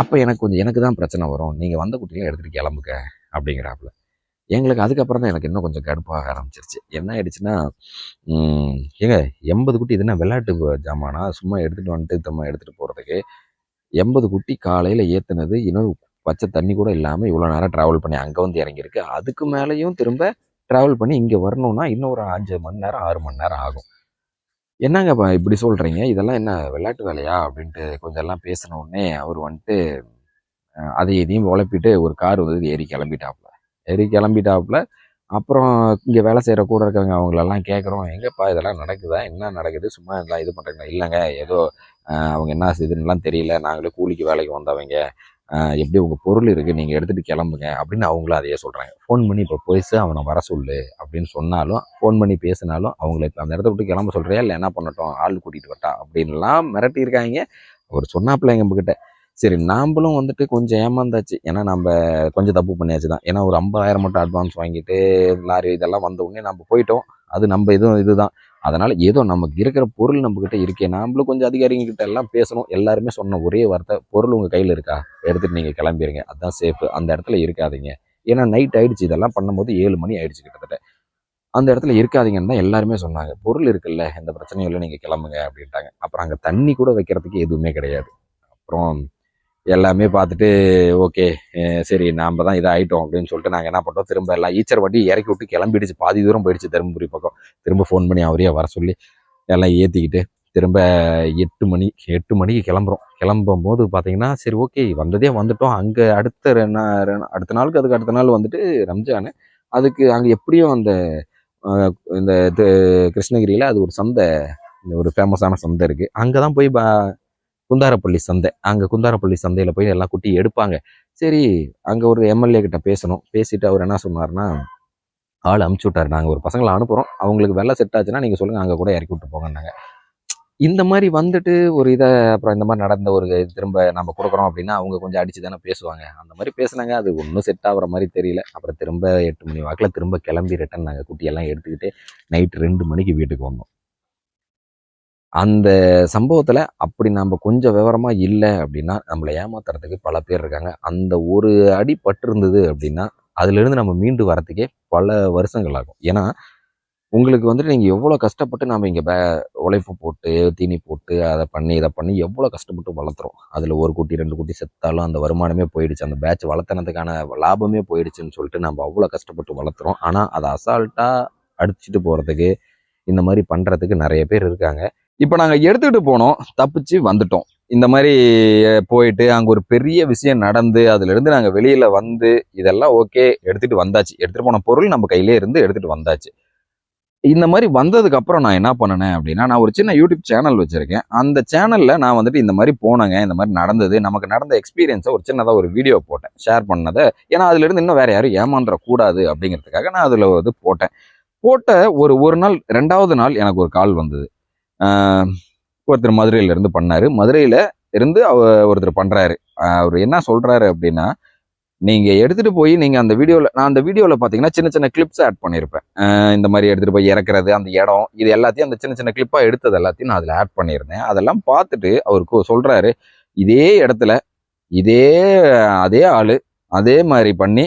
அப்போ எனக்கு கொஞ்சம் எனக்கு தான் பிரச்சனை வரும். நீங்கள் வந்த குட்டிலாம் எடுத்துகிட்டு கிளம்புங்க அப்படிங்கிறாப்புல. எங்களுக்கு அதுக்கப்புறம் தான் எனக்கு இன்னும் கொஞ்சம் கடுப்பாக ஆரம்பிச்சிருச்சு. என்ன ஆயிடுச்சுன்னா ஏங்க எண்பது குட்டி இதுனா விளையாட்டு ஜாமானா? சும்மா எடுத்துகிட்டு வந்துட்டு தம்ம எடுத்துகிட்டு போகிறதுக்கு எண்பது குட்டி காலையில் ஏற்றுனது இன்னும் பச்சை தண்ணி கூட இல்லாமல் இவ்வளோ நேரம் ட்ராவல் பண்ணி அங்கே வந்து இறங்கியிருக்கு. அதுக்கு மேலேயும் திரும்ப ட்ராவல் பண்ணி இங்கே வரணும்னா இன்னும் ஒரு அஞ்சு மணி நேரம் ஆறு மணி நேரம் ஆகும். என்னங்க இப்படி சொல்கிறீங்க இதெல்லாம் என்ன விளையாட்டு வேலையா? அப்படின்ட்டு கொஞ்சம் எல்லாம் பேசின உடனே அவர் வந்துட்டு அதை இதையும் உழப்பிட்டு ஒரு கார் வந்து ஏறி கிளம்பிட்டாப்புல. ஏறி கிளம்பிட்டாப்புல. அப்புறம் இங்கே வேலை செய்கிற கூட இருக்கிறவங்க அவங்களெல்லாம் கேட்குறோம் எங்கப்பா இதெல்லாம் நடக்குதா? என்ன நடக்குது? சும்மா இதெல்லாம் இது பண்ணுறீங்களா இல்லைங்க ஏதோ அவங்க என்ன இதுன்னெலாம் தெரியல. நாங்களே கூலிக்கு வேலைக்கு வந்தவங்க. எப்படி உங்கள் பொருள் இருக்குது நீங்கள் எடுத்துகிட்டு கிளம்புங்க அப்படின்னு அவங்களும் அதையே சொல்கிறாங்க ஃபோன் பண்ணி இப்போ போயிச்சு அவனை வர சொல்லு அப்படின்னு சொன்னாலும் ஃபோன் பண்ணி பேசினாலும் அவங்கள இப்போ அந்த இடத்த விட்டு கிளம்ப சொல்கிறியா இல்லை என்ன பண்ணட்டும்? ஆள் கூட்டிகிட்டு வரட்டா? அப்படின்லாம் மிரட்டியிருக்காங்க. அவர் சொன்னாப்பில்ல எங்கக்கிட்ட சரி நாம்பளும் வந்துட்டு கொஞ்சம் ஏமாந்தாச்சு. ஏன்னா நம்ம கொஞ்சம் தப்பு பண்ணியாச்சு தான். ஏன்னா ஒரு ஐம்பதாயிரம் மட்டும் அட்வான்ஸ் வாங்கிட்டு லாரி இதெல்லாம் வந்த உடனே நம்ம போயிட்டோம். அது நம்ம இதுவும் இதுதான். அதனால் ஏதோ நமக்கு இருக்கிற பொருள் நம்மக்கிட்ட இருக்கே. நாமளும் கொஞ்சம் அதிகாரிங்ககிட்ட எல்லாம் பேசணும். எல்லாருமே சொன்ன ஒரே வார்த்தை பொருள் உங்கள் கையில் இருக்கா? எடுத்துகிட்டு நீங்கள் கிளம்பிடுங்க அதுதான் சேஃபு அந்த இடத்துல இருக்காதீங்க. ஏன்னா நைட் ஆயிடுச்சு. இதெல்லாம் பண்ணும்போது ஏழு மணி ஆயிடுச்சு கிட்டத்தட்ட. அந்த இடத்துல இருக்காதீங்கன்னு தான் எல்லாருமே சொன்னாங்க. பொருள் இருக்குல்ல. எந்த பிரச்சனையும் இல்லை. நீங்கள் கிளம்புங்க. அப்படின்ட்டாங்க. அப்புறம் அங்கே தண்ணி கூட வைக்கிறதுக்கு எதுவுமே கிடையாது. அப்புறம் எல்லாமே பார்த்துட்டு ஓகே சரி நாம் தான் இதாகிட்டோம் அப்படின்னு சொல்லிட்டு நாங்கள் என்ன பண்ணுறோம் திரும்ப எல்லாம் ஈச்சர் வண்டி இறக்கி விட்டு கிளம்பிடுச்சு. பாதி தூரம் போயிடுச்சு தருமபுரி பக்கம். திரும்ப ஃபோன் பண்ணி அவரையே வர சொல்லி எல்லாம் ஏற்றிக்கிட்டு திரும்ப எட்டு மணி எட்டு மணிக்கு கிளம்புறோம். கிளம்பும் போது பார்த்தீங்கன்னா சரி ஓகே வந்ததே வந்துட்டோம். அங்கே அடுத்த ரெ- அடுத்த நாளுக்கு அதுக்கு அடுத்த நாள் வந்துட்டு ரம்ஜான். அதுக்கு அங்கே எப்படியும் அந்த இந்த இது கிருஷ்ணகிரியில் அது ஒரு சந்தை ஒரு ஃபேமஸான சந்தை இருக்குது அங்கே தான் போய் பா குந்தாரப்பள்ளி சந்தை. அங்கே குந்தாரப்பள்ளி சந்தையில் போய் எல்லாம் குட்டி எடுப்பாங்க. சரி அங்கே ஒரு எம்எல்ஏ கிட்ட பேசணும். பேசிட்டு அவர் என்ன சொன்னார்னா ஆள் அமுச்சு விட்டாரு. நாங்கள் ஒரு பசங்களை அனுப்புகிறோம் அவங்களுக்கு வெள்ளை செட் ஆச்சுன்னா நீங்கள் சொல்லுங்கள் அங்கே கூட இறக்கி விட்டு போங்கன்னாங்க. இந்த மாதிரி வந்துட்டு ஒரு இதை அப்புறம் இந்த மாதிரி நடந்த ஒரு திரும்ப நம்ம கொடுக்குறோம் அப்படின்னா அவங்க கொஞ்சம் அடிச்சு தானே பேசுவாங்க. அந்த மாதிரி பேசுனாங்க. அது ஒன்றும் செட் ஆகிற மாதிரி தெரியல. அப்புறம் திரும்ப எட்டு மணி வாக்கில் திரும்ப கிளம்பி ரிட்டன் நாங்கள் குட்டியெல்லாம் எடுத்துக்கிட்டு நைட் ரெண்டு மணிக்கு வீட்டுக்கு வந்தோம். அந்த சம்பவத்தில் அப்படி நம்ம கொஞ்சம் விவரமாக இல்லை அப்படின்னா நம்மளை ஏமாத்துறதுக்கு பல பேர் இருக்காங்க. அந்த ஒரு அடி பட்டிருந்தது அப்படின்னா அதுலேருந்து நம்ம மீண்டு வரத்துக்கே பல வருஷங்கள் ஆகும். ஏன்னா உங்களுக்கு வந்துட்டு நீங்கள் எவ்வளோ கஷ்டப்பட்டு நம்ம இங்கே பே உழைப்பு போட்டு தீனி போட்டு அதை பண்ணி இதை பண்ணி எவ்வளோ கஷ்டப்பட்டு வளர்த்துறோம். அதில் ஒரு குட்டி ரெண்டு குட்டி செத்தாலும் அந்த வருமானமே போயிடுச்சு. அந்த பேட்ச் வளர்த்தனதுக்கான லாபமே போயிடுச்சுன்னு சொல்லிட்டு நம்ம அவ்வளோ கஷ்டப்பட்டு வளர்த்துறோம். ஆனால் அதை அசால்ட்டாக அடிச்சுட்டு போகிறதுக்கு இந்த மாதிரி பண்ணுறதுக்கு நிறைய பேர் இருக்காங்க. இப்போ நாங்கள் எடுத்துக்கிட்டு போனோம் தப்பிச்சு வந்துட்டோம். இந்த மாதிரி போயிட்டு அங்கே ஒரு பெரிய விஷயம் நடந்து அதுலேருந்து நாங்கள் வெளியில் வந்து இதெல்லாம் ஓகே எடுத்துகிட்டு வந்தாச்சு. எடுத்துகிட்டு போன பொருள் நம்ம கையிலே இருந்து எடுத்துகிட்டு வந்தாச்சு. இந்த மாதிரி வந்ததுக்கு அப்புறம் நான் என்ன பண்ணினேன் அப்படின்னா நான் ஒரு சின்ன யூடியூப் சேனல் வச்சுருக்கேன். அந்த சேனலில் நான் வந்துட்டு இந்த மாதிரி போனேங்க இந்த மாதிரி நடந்தது. நமக்கு நடந்த எக்ஸ்பீரியன்ஸை ஒரு சின்னதாக ஒரு வீடியோ போட்டேன் ஷேர் பண்ணதை. ஏன்னா அதுலேருந்து இன்னும் வேறு யாரும் ஏமாந்துடக்கூடாது அப்படிங்கிறதுக்காக நான் அதில் வந்து போட்டேன். போட்ட ஒரு ஒரு நாள் ரெண்டாவது நாள் எனக்கு ஒரு கால் வந்தது. ஒருத்தர் மதுரையில இருந்து பண்ணாரு. மதுரையில இருந்து அவ ஒருத்தர் பண்றாரு. அவர் என்ன சொல்றாரு அப்படின்னா நீங்க எடுத்துட்டு போய் நீங்க அந்த வீடியோல நான் அந்த வீடியோல பாத்தீங்கன்னா சின்ன சின்ன கிளிப்ஸ் ஆட் பண்ணியிருப்பேன் இந்த மாதிரி எடுத்துட்டு போய் இறக்குறது அந்த இடம் இது எல்லாத்தையும் அந்த சின்ன சின்ன கிளிப்பா எடுத்தது எல்லாத்தையும் நான் அதுல ஆட் பண்ணியிருந்தேன் அதெல்லாம் பார்த்துட்டு அவருக்கு சொல்றாரு இதே இடத்துல இதே அதே ஆளு அதே மாதிரி பண்ணி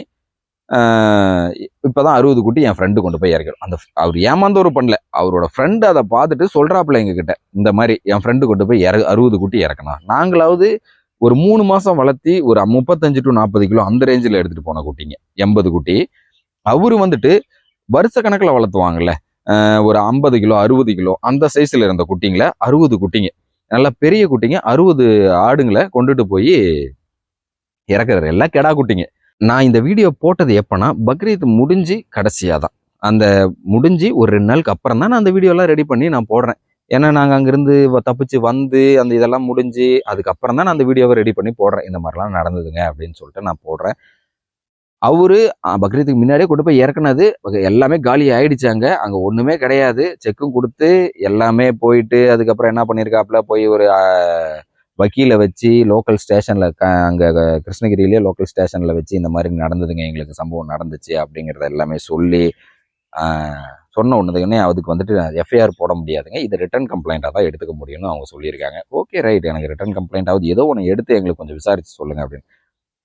இப்போ தான் அறுபது குட்டி என் ஃப்ரெண்டு கொண்டு போய் இறக்கணும் அந்த அவர் ஏமாந்தவரும் பண்ணல. அவரோட ஃப்ரெண்டு அதை பார்த்துட்டு சொல்கிறாப்புல எங்ககிட்ட இந்த மாதிரி என் ஃப்ரெண்டு கொண்டு போய் இற அறுபது குட்டி இறக்கணும் நாங்களாவது ஒரு மூணு மாதம் வளர்த்தி ஒரு முப்பத்தஞ்சு டு நாற்பது கிலோ அந்த ரேஞ்சில் எடுத்துகிட்டு போன குட்டிங்க. எண்பது குட்டி. அவரு வந்துட்டு வருஷ கணக்கில் வளர்த்துவாங்கல்ல. ஒரு ஐம்பது கிலோ அறுபது கிலோ அந்த சைஸில் இருந்த குட்டிங்களை அறுபது குட்டிங்க. நல்லா பெரிய குட்டிங்க அறுபது ஆடுங்களை கொண்டுட்டு போய் இறக்குறாரு. எல்லாம் கெடா குட்டிங்க. நான் இந்த வீடியோ போட்டது எப்போனா பக்ரீத் முடிஞ்சு கடைசியாக தான் அந்த முடிஞ்சு ஒரு ரெண்டு நாளுக்கு அப்புறம் தான் நான் அந்த வீடியோலாம் ரெடி பண்ணி நான் போடுறேன். ஏன்னா நாங்கள் அங்கேருந்து தப்பிச்சு வந்து அந்த இதெல்லாம் முடிஞ்சு அதுக்கப்புறம் தான் நான் அந்த வீடியோவை ரெடி பண்ணி போடுறேன். இந்த மாதிரிலாம் நடந்ததுங்க அப்படின்னு சொல்லிட்டு நான் போடுறேன். அவரு பக்ரீத்துக்கு முன்னாடியே கொண்டு போய் இறக்குனது எல்லாமே காலி ஆயிடுச்சாங்க. அங்கே ஒன்றுமே கிடையாது. செக்கும் கொடுத்து எல்லாமே போயிட்டு அதுக்கப்புறம் என்ன பண்ணியிருக்காப்புல போய் ஒரு வக்கீலை வச்சு லோக்கல் ஸ்டேஷனில் க அங்கே கிருஷ்ணகிரியிலேயே லோக்கல் ஸ்டேஷனில் வச்சு இந்த மாதிரி நடந்ததுங்க. எங்களுக்கு சம்பவம் நடந்துச்சு அப்படிங்கிறத எல்லாமே சொல்லி சொன்ன உடனே அதுக்கு வந்துட்டு எஃப்ஐஆர் போட முடியாதுங்க. இது ரிட்டர்ன் கம்ப்ளைண்ட்டாக தான் எடுத்துக்க முடியும்னு அவங்க சொல்லியிருக்காங்க. ஓகே ரைட் எனக்கு ரிட்டர்ன் கம்ப்ளைண்ட் ஆகுது ஏதோ ஒன்று எடுத்து எங்களுக்கு கொஞ்சம் விசாரிச்சு சொல்லுங்கள் அப்படின்னு.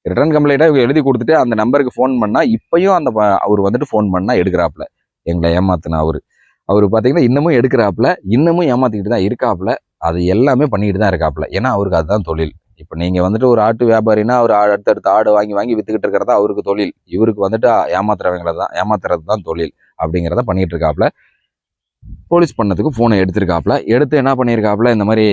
ரிட்டர்ன் கம்ப்ளைண்ட்டாக இவங்க எழுதி கொடுத்துட்டு அந்த நம்பருக்கு ஃபோன் பண்ணால் இப்போயும் அந்த அவர் வந்துட்டு ஃபோன் பண்ணால் எடுக்கிறாப்புல. எங்களை ஏமாத்தின அவர். அவர் பார்த்தீங்கன்னா இன்னமும் எடுக்கிறாப்புல. இன்னமும் ஏமாத்திக்கிட்டு தான் இருக்காப்புல. அது எல்லாமே பண்ணிக்கிட்டு தான் இருக்காப்புல. ஏன்னா அவருக்கு அதுதான் தொழில். இப்போ நீங்கள் வந்துட்டு ஒரு ஆட்டு வியாபாரினா அவர் அடுத்தடுத்த ஆடு வாங்கி வாங்கி விற்றுக்கிட்டு இருக்கிறதா அவருக்கு தொழில். இவருக்கு வந்துட்டு ஏமாத்துறவங்கள தான் ஏமாத்துறது தான் தொழில் அப்படிங்கிறத பண்ணிகிட்டு இருக்காப்புல. போலீஸ் பண்ணதுக்கு ஃபோனை எடுத்திருக்காப்புல. எடுத்து என்ன பண்ணியிருக்காப்புல இந்த மாதிரி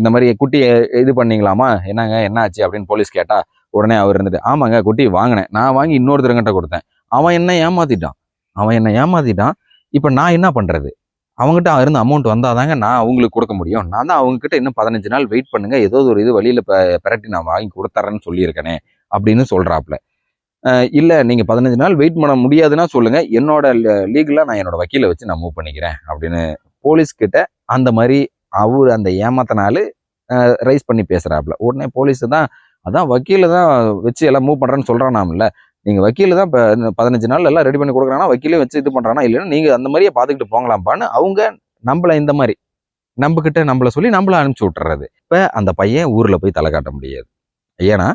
இந்த மாதிரி குட்டி இது பண்ணீங்களாமா? என்னங்க என்ன ஆச்சு அப்படின்னு போலீஸ் கேட்டால் உடனே அவர் இருந்துட்டு ஆமாங்க குட்டி வாங்கினேன். நான் வாங்கி இன்னொருத்தருங்கிட்ட கொடுத்தேன். அவன் என்ன ஏமாத்திட்டான். அவன் என்ன ஏமாத்திட்டான். இப்போ நான் என்ன பண்ணுறது அவங்ககிட்ட இருந்து அமௌண்ட் வந்தால் தாங்க நான் அவங்களுக்கு கொடுக்க முடியும். நான் தான் அவங்ககிட்ட இன்னும் பதினஞ்சு நாள் வெயிட் பண்ணுங்க. ஏதோ ஒரு இது வழியில் பெரட்டி பிரட்டி நான் வாங்கி கொடுத்துறேன்னு சொல்லியிருக்கேனே அப்படின்னு சொல்கிறாப்புல இல்லை நீங்கள் பதினஞ்சு நாள் வெயிட் பண்ண முடியாதுன்னா சொல்லுங்கள் என்னோட லீகலாக நான் என்னோட வக்கீலை வச்சு நான் மூவ் பண்ணிக்கிறேன் அப்படின்னு போலீஸ்கிட்ட அந்த மாதிரி அவர் அந்த ஏமாத்தினாலு ரைஸ் பண்ணி பேசுகிறாப்புல உடனே போலீஸ் தான் அதான் வக்கீல தான் வச்சு எல்லாம் மூவ் பண்ணுறேன்னு சொல்றானாம்ல. நீங்கள் வக்கீல் தான் இப்போ பதினஞ்சு நாள் எல்லாம் ரெடி பண்ணி கொடுக்குறானா வக்கீலே வச்சு இது பண்ணுறானா இல்லைன்னா நீங்கள் அந்த மாதிரியே பார்த்துக்கிட்டு போங்களாம்ப்பான்னு அவங்க நம்மளை இந்த மாதிரி நம்மக்கிட்ட நம்மளை நம்மள சொல்லி நம்மள அனுப்பிச்சு விட்டுறது இப்போ அந்த பையன் ஊரில் போய் தலை காட்ட முடியாது. ஏன்னா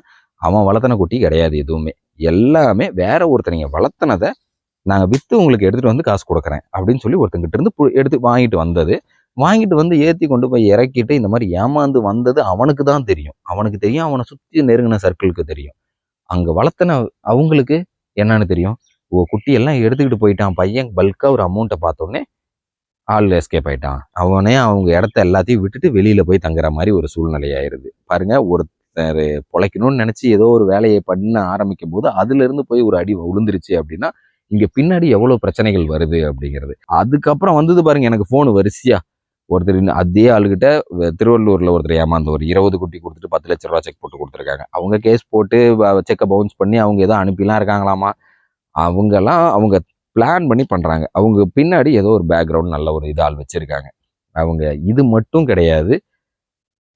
அவன் வளர்த்தன குட்டி கிடையாது எதுவுமே. எல்லாமே வேற ஒருத்தனைங்க வளர்த்தனதை நாங்கள் விற்று உங்களுக்கு எடுத்துட்டு வந்து காசு கொடுக்குறேன் அப்படின்னு சொல்லி ஒருத்தங்கிட்ட இருந்து எடுத்து வாங்கிட்டு வந்தது. வாங்கிட்டு வந்து ஏற்றி கொண்டு போய் இறக்கிட்டு இந்த மாதிரி ஏமாந்து வந்தது அவனுக்கு தான் தெரியும். அவனுக்கு தெரியும் அவனை சுற்றி நெருங்கின சர்க்கிளுக்கு தெரியும். அங்கே வளர்த்தன அவங்களுக்கு என்னன்னு தெரியும்? ஓ குட்டியெல்லாம் எடுத்துக்கிட்டு போயிட்டான். பையன் பல்காக ஒரு அமௌண்ட்டை பார்த்தோன்னே ஆள் எஸ்கேப் ஆயிட்டான். அவனே அவங்க இடத்த எல்லாத்தையும் விட்டுட்டு வெளியில் போய் தங்குற மாதிரி ஒரு சூழ்நிலை ஆயிருது பாருங்க ஒருத்தர் பொழைக்கணும்னு நினச்சி ஏதோ ஒரு வேலையை பண்ண ஆரம்பிக்கும் போது அதுலேருந்து போய் ஒரு அடி விழுந்துருச்சு அப்படின்னா இங்கே பின்னாடி எவ்வளோ பிரச்சனைகள் வருது அப்படிங்கிறது. அதுக்கப்புறம் வந்தது பாருங்க எனக்கு ஃபோன் வரிசையாக ஒருத்தர் இன்னும் அதே ஆளுகிட்ட திருவள்ளூரில் ஒருத்தர் ஏமாந்த ஒரு இருபது குட்டி கொடுத்துட்டு பத்து லட்ச ரூபா செக் போட்டு கொடுத்துருக்காங்க. அவங்க கேஸ் போட்டு செக்கை பவுன்ஸ் பண்ணி அவங்க ஏதோ அனுப்பிலாம் இருக்காங்களாமா? அவங்கெல்லாம் அவங்க பிளான் பண்ணி பண்ணுறாங்க அவங்க பின்னாடி ஏதோ ஒரு பேக்ரவுண்ட் நல்ல ஒரு இது ஆள் வச்சுருக்காங்க. அவங்க இது மட்டும் கிடையாது.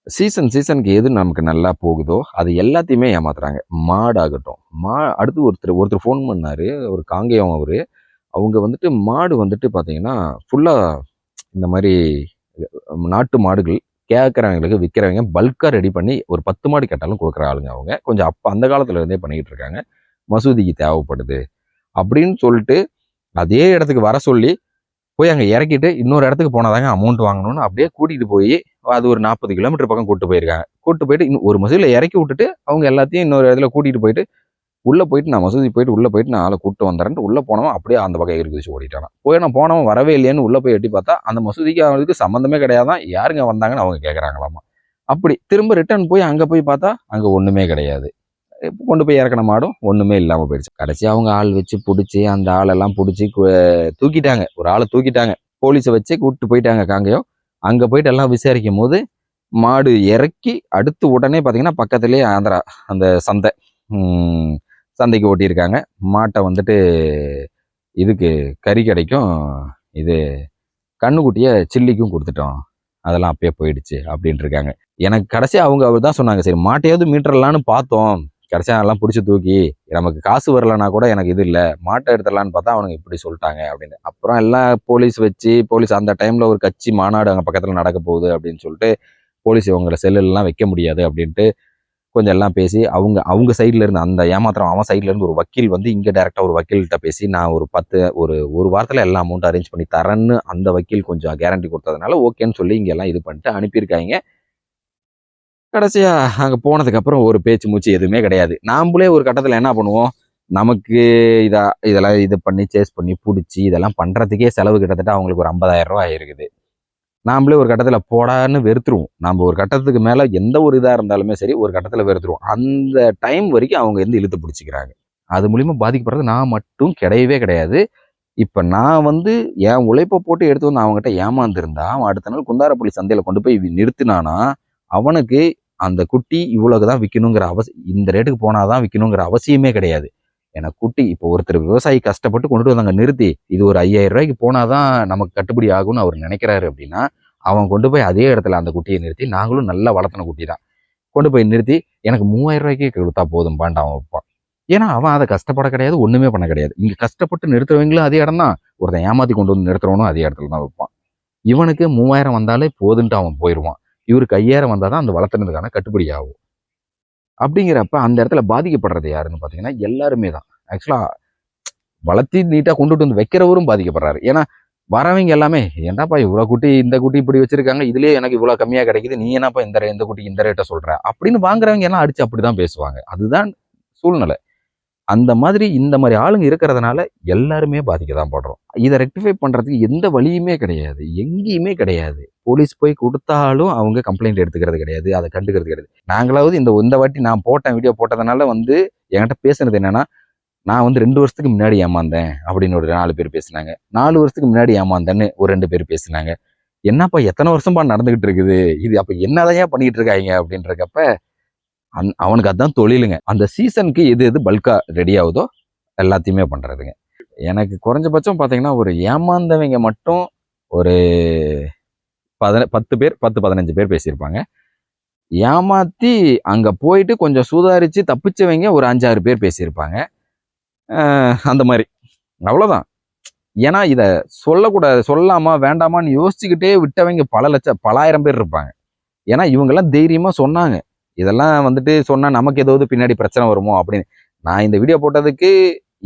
சீசன் சீசனுக்கு எது நமக்கு நல்லா போகுதோ அது எல்லாத்தையுமே ஏமாத்துறாங்க. மாடாகட்டும். மா அடுத்து ஒருத்தர் ஒருத்தர் ஃபோன் பண்ணார். ஒரு காங்கேயம் அவர். அவங்க வந்துட்டு மாடு வந்துட்டு பார்த்தீங்கன்னா ஃபுல்லாக இந்த மாதிரி நாட்டு மாடுகள் கேட்குறவங்களுக்கு விற்கிறவங்க பல்காக ரெடி பண்ணி ஒரு பத்து மாடு கேட்டாலும் கொடுக்குற ஆளுங்க அவங்க. கொஞ்சம் அப்போ அந்த காலத்தில் இருந்தே பண்ணிக்கிட்டு இருக்காங்க. மசூதிக்கு தேவைப்படுது அப்படின்னு சொல்லிட்டு அதே இடத்துக்கு வர சொல்லி போய் அங்கே இறக்கிட்டு இன்னொரு இடத்துக்கு போனாதாங்க அமௌண்ட் வாங்கணும்னு அப்படியே கூட்டிகிட்டு போய் அது ஒரு நாற்பது கிலோமீட்டர் பக்கம் கூட்டு போயிருக்காங்க. கூட்டு போயிட்டு இன்னும் ஒரு மசூதியில் இறக்கி விட்டுட்டு அவங்க எல்லாத்தையும் இன்னொரு இடத்துல கூட்டிகிட்டு போயிட்டு உள்ளே போயிட்டு நான் மசூதி போயிட்டு உள்ளே போயிட்டு நான் ஆளை கூட்டு வந்துறேன்ட்டு உள்ளே போனவன் அப்படியே அந்த பக்கம் ஏறி ஓடிட்டானா. போய் நான் போனவன் வரவே இல்லையான்னு உள்ளே போய் எட்டி பார்த்தா அந்த மசூதிக்கு அவனுக்கு சம்மந்தமே கிடையாதான். யாருங்க வந்தாங்கன்னு அவங்க கேட்குறாங்களாமா அப்படி திரும்ப ரிட்டர்ன் போய் அங்கே போய் பார்த்தா அங்கே ஒன்றுமே கிடையாது. இப்ப கொண்டு போய் இறக்கின மாடும் ஒன்றுமே இல்லாமல் போயிடுச்சு. கடைசி அவங்க ஆள் வச்சு பிடிச்சி அந்த ஆளெல்லாம் பிடிச்சி தூக்கிட்டாங்க. ஒரு ஆளை தூக்கிட்டாங்க. போலீஸை வச்சு கூப்பிட்டு போயிட்டாங்க காங்கேயம் அங்கே போயிட்டு எல்லாம் விசாரிக்கும் போது மாடு இறக்கி அடுத்து உடனே பார்த்தீங்கன்னா பக்கத்துலேயே ஆந்திரா அந்த சந்தை. சந்தைக்கு ஓட்டியிருக்காங்க. மாட்டை வந்துட்டு இதுக்கு கறி கடைக்கும். இது கண்ணுக்குட்டியை சில்லிக்கும் கொடுத்துட்டோம். அதெல்லாம் அப்பயே போயிடுச்சு அப்படின்ட்டு இருக்காங்க எனக்கு கடைசி அவங்க அவர் தான் சொன்னாங்க சரி மாட்டையாவது மீட்டரலான்னு பார்த்தோம். கடைசியாக எல்லாம் பிடிச்சி தூக்கி நமக்கு காசு வரலனா கூட எனக்கு இது இல்லை மாட்டை எடுத்துடலான்னு பார்த்தா அவனுங்க இப்படி சொல்லிட்டாங்க அப்படின்னு. அப்புறம் எல்லாம் போலீஸ் வச்சு போலீஸ் அந்த டைமில் ஒரு கட்சி மாநாடு அங்கே பக்கத்தில் நடக்க போகுது அப்படின்னு சொல்லிட்டு போலீஸ் இவங்களை செல்லுலாம் வைக்க முடியாது அப்படின்ட்டு கொஞ்சம் எல்லாம் பேசி அவங்க அவங்க சைடில் இருந்து அந்த ஏமாத்திரம் அவன் சைட்லேருந்து ஒரு வக்கீல் வந்து இங்கே டேரெக்டாக ஒரு வக்கீல்கிட்ட பேசி நான் ஒரு பத்து ஒரு ஒரு வாரத்தில் எல்லா அமௌண்ட் அரேஞ்ச் பண்ணி தரேன்னு அந்த வக்கீல் கொஞ்சம் கேரண்டி கொடுத்ததுனால ஓகேன்னு சொல்லி இங்கே எல்லாம் இது பண்ணிட்டு அனுப்பியிருக்காங்க. கடைசியாக அங்கே போனதுக்கப்புறம் ஒரு பேச்சு மூச்சு எதுவுமே கிடையாது. நாம்ளே ஒரு கட்டத்தில் என்ன பண்ணுவோம்? நமக்கு இதை இதெல்லாம் இது பண்ணி சேஸ் பண்ணி பிடிச்சி இதெல்லாம் பண்ணுறதுக்கே செலவு கிட்டத்தட்ட அவங்களுக்கு ஒரு ஐம்பதாயிரம் ரூபா ஆயிருக்குது. நாமளே ஒரு கட்டத்தில் போடான்னு வெறுத்துருவோம். நம்ம ஒரு கட்டத்துக்கு மேலே எந்த ஒரு இதாக இருந்தாலுமே சரி ஒரு கட்டத்தில் வெறுத்துருவோம். அந்த டைம் வரைக்கும் அவங்க வந்து இழுத்து பிடிச்சிக்கிறாங்க. அது மூலிமா பாதிக்கப்படுறது நான் மட்டும் கிடையவே கிடையாது. இப்போ நான் வந்து என் உழைப்பை போட்டு எடுத்து வந்து அவங்ககிட்ட ஏமாந்துருந்தா அவன் அடுத்த நாள் குந்தாரப்பள்ளி சந்தையில் கொண்டு போய் நிறுத்தினானா அவனுக்கு அந்த குட்டி இவ்வளோக்கு தான் விற்கணுங்கிற அவசி இந்த ரேட்டுக்கு போனாதான் விற்கணுங்கிற அவசியமே கிடையாது. ஏன்னா குட்டி இப்போ ஒருத்தர் விவசாயி கஷ்டப்பட்டு கொண்டுட்டு வந்தாங்க நிறுத்தி. இது ஒரு ஐயாயிரம் ரூபாய்க்கு போனாதான் நமக்கு கட்டுப்படி ஆகும்னு அவர் நினைக்கிறாரு அப்படின்னா அவன் கொண்டு போய் அதே இடத்துல அந்த குட்டியை நிறுத்தி நாங்களும் நல்லா வளர்த்தின குட்டி தான். கொண்டு போய் நிறுத்தி எனக்கு மூவாயிரம் ரூபாய்க்கே கொடுத்தா போதும் பாண்டா அவன் வைப்பான் ஏன்னா அவன் அதை கஷ்டப்பட கிடையாது ஒன்றுமே பண்ண கிடையாது. இங்கே கஷ்டப்பட்டு நிறுத்துறவங்களும் அதே இடம் தான். ஒருத்தன் ஏமாத்தி கொண்டு வந்து நிறுத்துறவனும் அதே இடத்துல தான் வைப்பான் இவனுக்கு மூவாயிரம் வந்தாலே போதுன்ட்டு அவன் போயிடுவான் இவருக்கு ஐயாயிரம் வந்தால் தான் அந்த வளர்த்துனதுக்கான கட்டுப்படி ஆகும். அப்படிங்கிறப்ப அந்த இடத்துல பாதிக்கப்படுறது யாருன்னு பார்த்தீங்கன்னா எல்லாருமே தான். ஆக்சுவலாக வளர்த்தி நீட்டாக கொண்டுட்டு வந்து வைக்கிறவரும் பாதிக்கப்படுறாரு. ஏன்னா வரவங்க எல்லாமே என்னப்பா இவ்வளோ குட்டி இந்த குட்டி இப்படி வச்சிருக்காங்க? இதுலேயே எனக்கு இவ்வளோ கம்மியாக கிடைக்குது. நீ என்னப்பா இந்த இந்த குட்டி இந்த ரேட்டை சொல்கிற அப்படின்னு வாங்குறவங்க எல்லாம் அடித்து அப்படி தான் பேசுவாங்க. அதுதான் சூழ்நிலை. அந்த மாதிரி இந்த மாதிரி ஆளுங்க இருக்கிறதுனால எல்லாருமே பாதிக்க தான் படுறோம். இதை ரெக்டிஃபை பண்ணுறதுக்கு எந்த வழியுமே கிடையாது. எங்கேயுமே கிடையாது. போலீஸ் போய் கொடுத்தாலும் அவங்க கம்ப்ளைண்ட் எடுத்துக்கிறது கிடையாது. அதை கண்டுக்கிறது கிடையாது. நாங்களாவது இந்த இந்த வாட்டி நான் போட்டேன் வீடியோ போட்டதுனால வந்து என்கிட்ட பேசுனது என்னன்னா நான் வந்து ரெண்டு வருஷத்துக்கு முன்னாடி ஏமாந்தேன் அப்படின்னு ஒரு நாலு பேர் பேசுனாங்க. நாலு வருஷத்துக்கு முன்னாடி ஏமாந்தேன்னு ஒரு ரெண்டு பேர் பேசுனாங்க. என்னப்பா எத்தனை வருஷம்பா நடந்துகிட்டு இருக்குது? இது அப்போ என்னதான் ஏன் பண்ணிக்கிட்டு இருக்காங்க அப்படின்றக்கப்ப அந் அவனுக்கு அதுதான் தொழிலுங்க. அந்த சீசனுக்கு எது எது பல்காக ரெடி ஆகுதோ எல்லாத்தையுமே பண்ணுறதுங்க எனக்கு குறைஞ்சபட்சம் பார்த்தீங்கன்னா ஒரு ஏமாந்தவங்க மட்டும் ஒரு பதின பத்து பேர் பத்து பதினஞ்சு பேர் பேசியிருப்பாங்க. ஏமாற்றி அங்கே போயிட்டு கொஞ்சம் சுதாரித்து தப்பிச்சவங்க ஒரு அஞ்சாறு பேர் பேசியிருப்பாங்க. அந்த மாதிரி. அவ்வளோதான் ஏன்னா இதை சொல்லக்கூடாது சொல்லாமா வேண்டாமான்னு யோசிச்சுக்கிட்டே விட்டவங்க பல லட்சம் பலாயிரம் பேர் இருப்பாங்க. ஏன்னா இவங்கெல்லாம் தைரியமாக சொன்னாங்க. இதெல்லாம் வந்துட்டு சொன்னால் நமக்கு ஏதாவது பின்னாடி பிரச்சனை வருமோ அப்படின்னு. நான் இந்த வீடியோ போட்டதுக்கு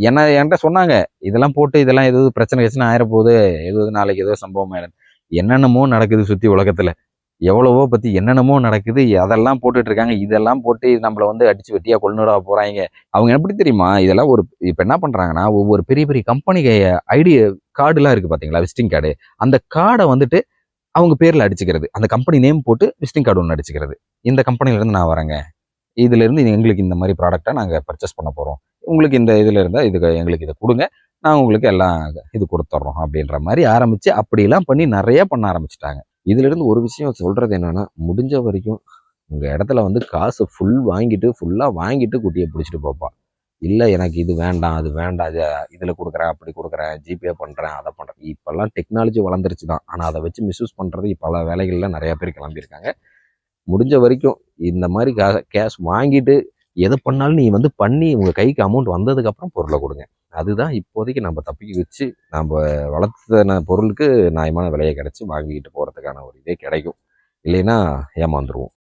என்ன என்கிட்ட சொன்னாங்க இதெல்லாம் போட்டு இதெல்லாம் ஏதாவது பிரச்சனை பிரச்சனை ஆயிரப்போகுது ஏதாவது நாளைக்கு ஏதோ சம்பவம் ஆயிடும். என்னென்னமோ நடக்குது சுற்றி உலகத்தில். எவ்வளவோ பற்றி என்னென்னமோ நடக்குது அதெல்லாம் போட்டுட்டு இருக்காங்க. இதெல்லாம் போட்டு நம்மளை வந்து அடிச்சு வெட்டியாக கொள்ளுடா போகிறாங்க அவங்க எப்படி தெரியுமா? இதெல்லாம் ஒரு இப்போ என்ன பண்ணுறாங்கன்னா ஒவ்வொரு பெரிய பெரிய கம்பெனி ஐடி கார்டுலாம் இருக்குது பார்த்தீங்களா விசிட்டிங் கார்டு அந்த கார்டை வந்துட்டு அவங்க பேரில் அடிச்சுக்கிறது. அந்த கம்பெனி நேம் போட்டு விசிட்டிங் கார்டு ஒன்று அடிச்சுக்கிறது. இந்த கம்பெனிலேருந்து நான் வரேங்க. இதுலேருந்து எங்களுக்கு இந்த மாதிரி ப்ராடக்டாக நாங்கள் பர்ச்சேஸ் பண்ண போகிறோம் உங்களுக்கு இந்த இதில் இருந்தால் இதுக்கு எங்களுக்கு இதை கொடுங்க. நான் உங்களுக்கு எல்லாம் இது கொடுத்துட்றோம் அப்படின்ற மாதிரி ஆரம்பித்து அப்படிலாம் பண்ணி நிறைய பண்ண ஆரம்பிச்சிட்டாங்க. இதுலேருந்து ஒரு விஷயம் சொல்கிறது என்னென்னா முடிஞ்ச வரைக்கும் உங்கள் இடத்துல வந்து காசு ஃபுல் வாங்கிட்டு ஃபுல்லாக வாங்கிட்டு குட்டியை பிடிச்சிட்டு போப்பான் இல்லை எனக்கு இது வேண்டாம் அது வேண்டாம் இது இதில் கொடுக்குறேன் அப்படி கொடுக்குறேன் ஜிபே பண்ணுறேன் அதை பண்ணுறேன் இப்போல்லாம் டெக்னாலஜி வளர்ந்துருச்சு தான். ஆனால் அதை வச்சு மிஸ்யூஸ் பண்ணுறது பல வேலைகளில் நிறையா பேர் கிளம்பியிருக்காங்க. முடிஞ்ச வரைக்கும் இந்த மாதிரி கேஷ் வாங்கிட்டு எது பண்ணாலும் நீ வந்து பண்ணி உங்கள் கைக்கு அமௌண்ட் வந்ததுக்கப்புறம் பொருளை கொடுங்க. அதுதான் இப்போதைக்கு நம்ம தப்பிக்க வச்சு நம்ம வளர்த்தின பொருளுக்கு நியாயமான விலையை கிடச்சி வாங்கிட்டு போகிறதுக்கான ஒரு இதே கிடைக்கும். இல்லைன்னா ஏமாந்துருவோம்.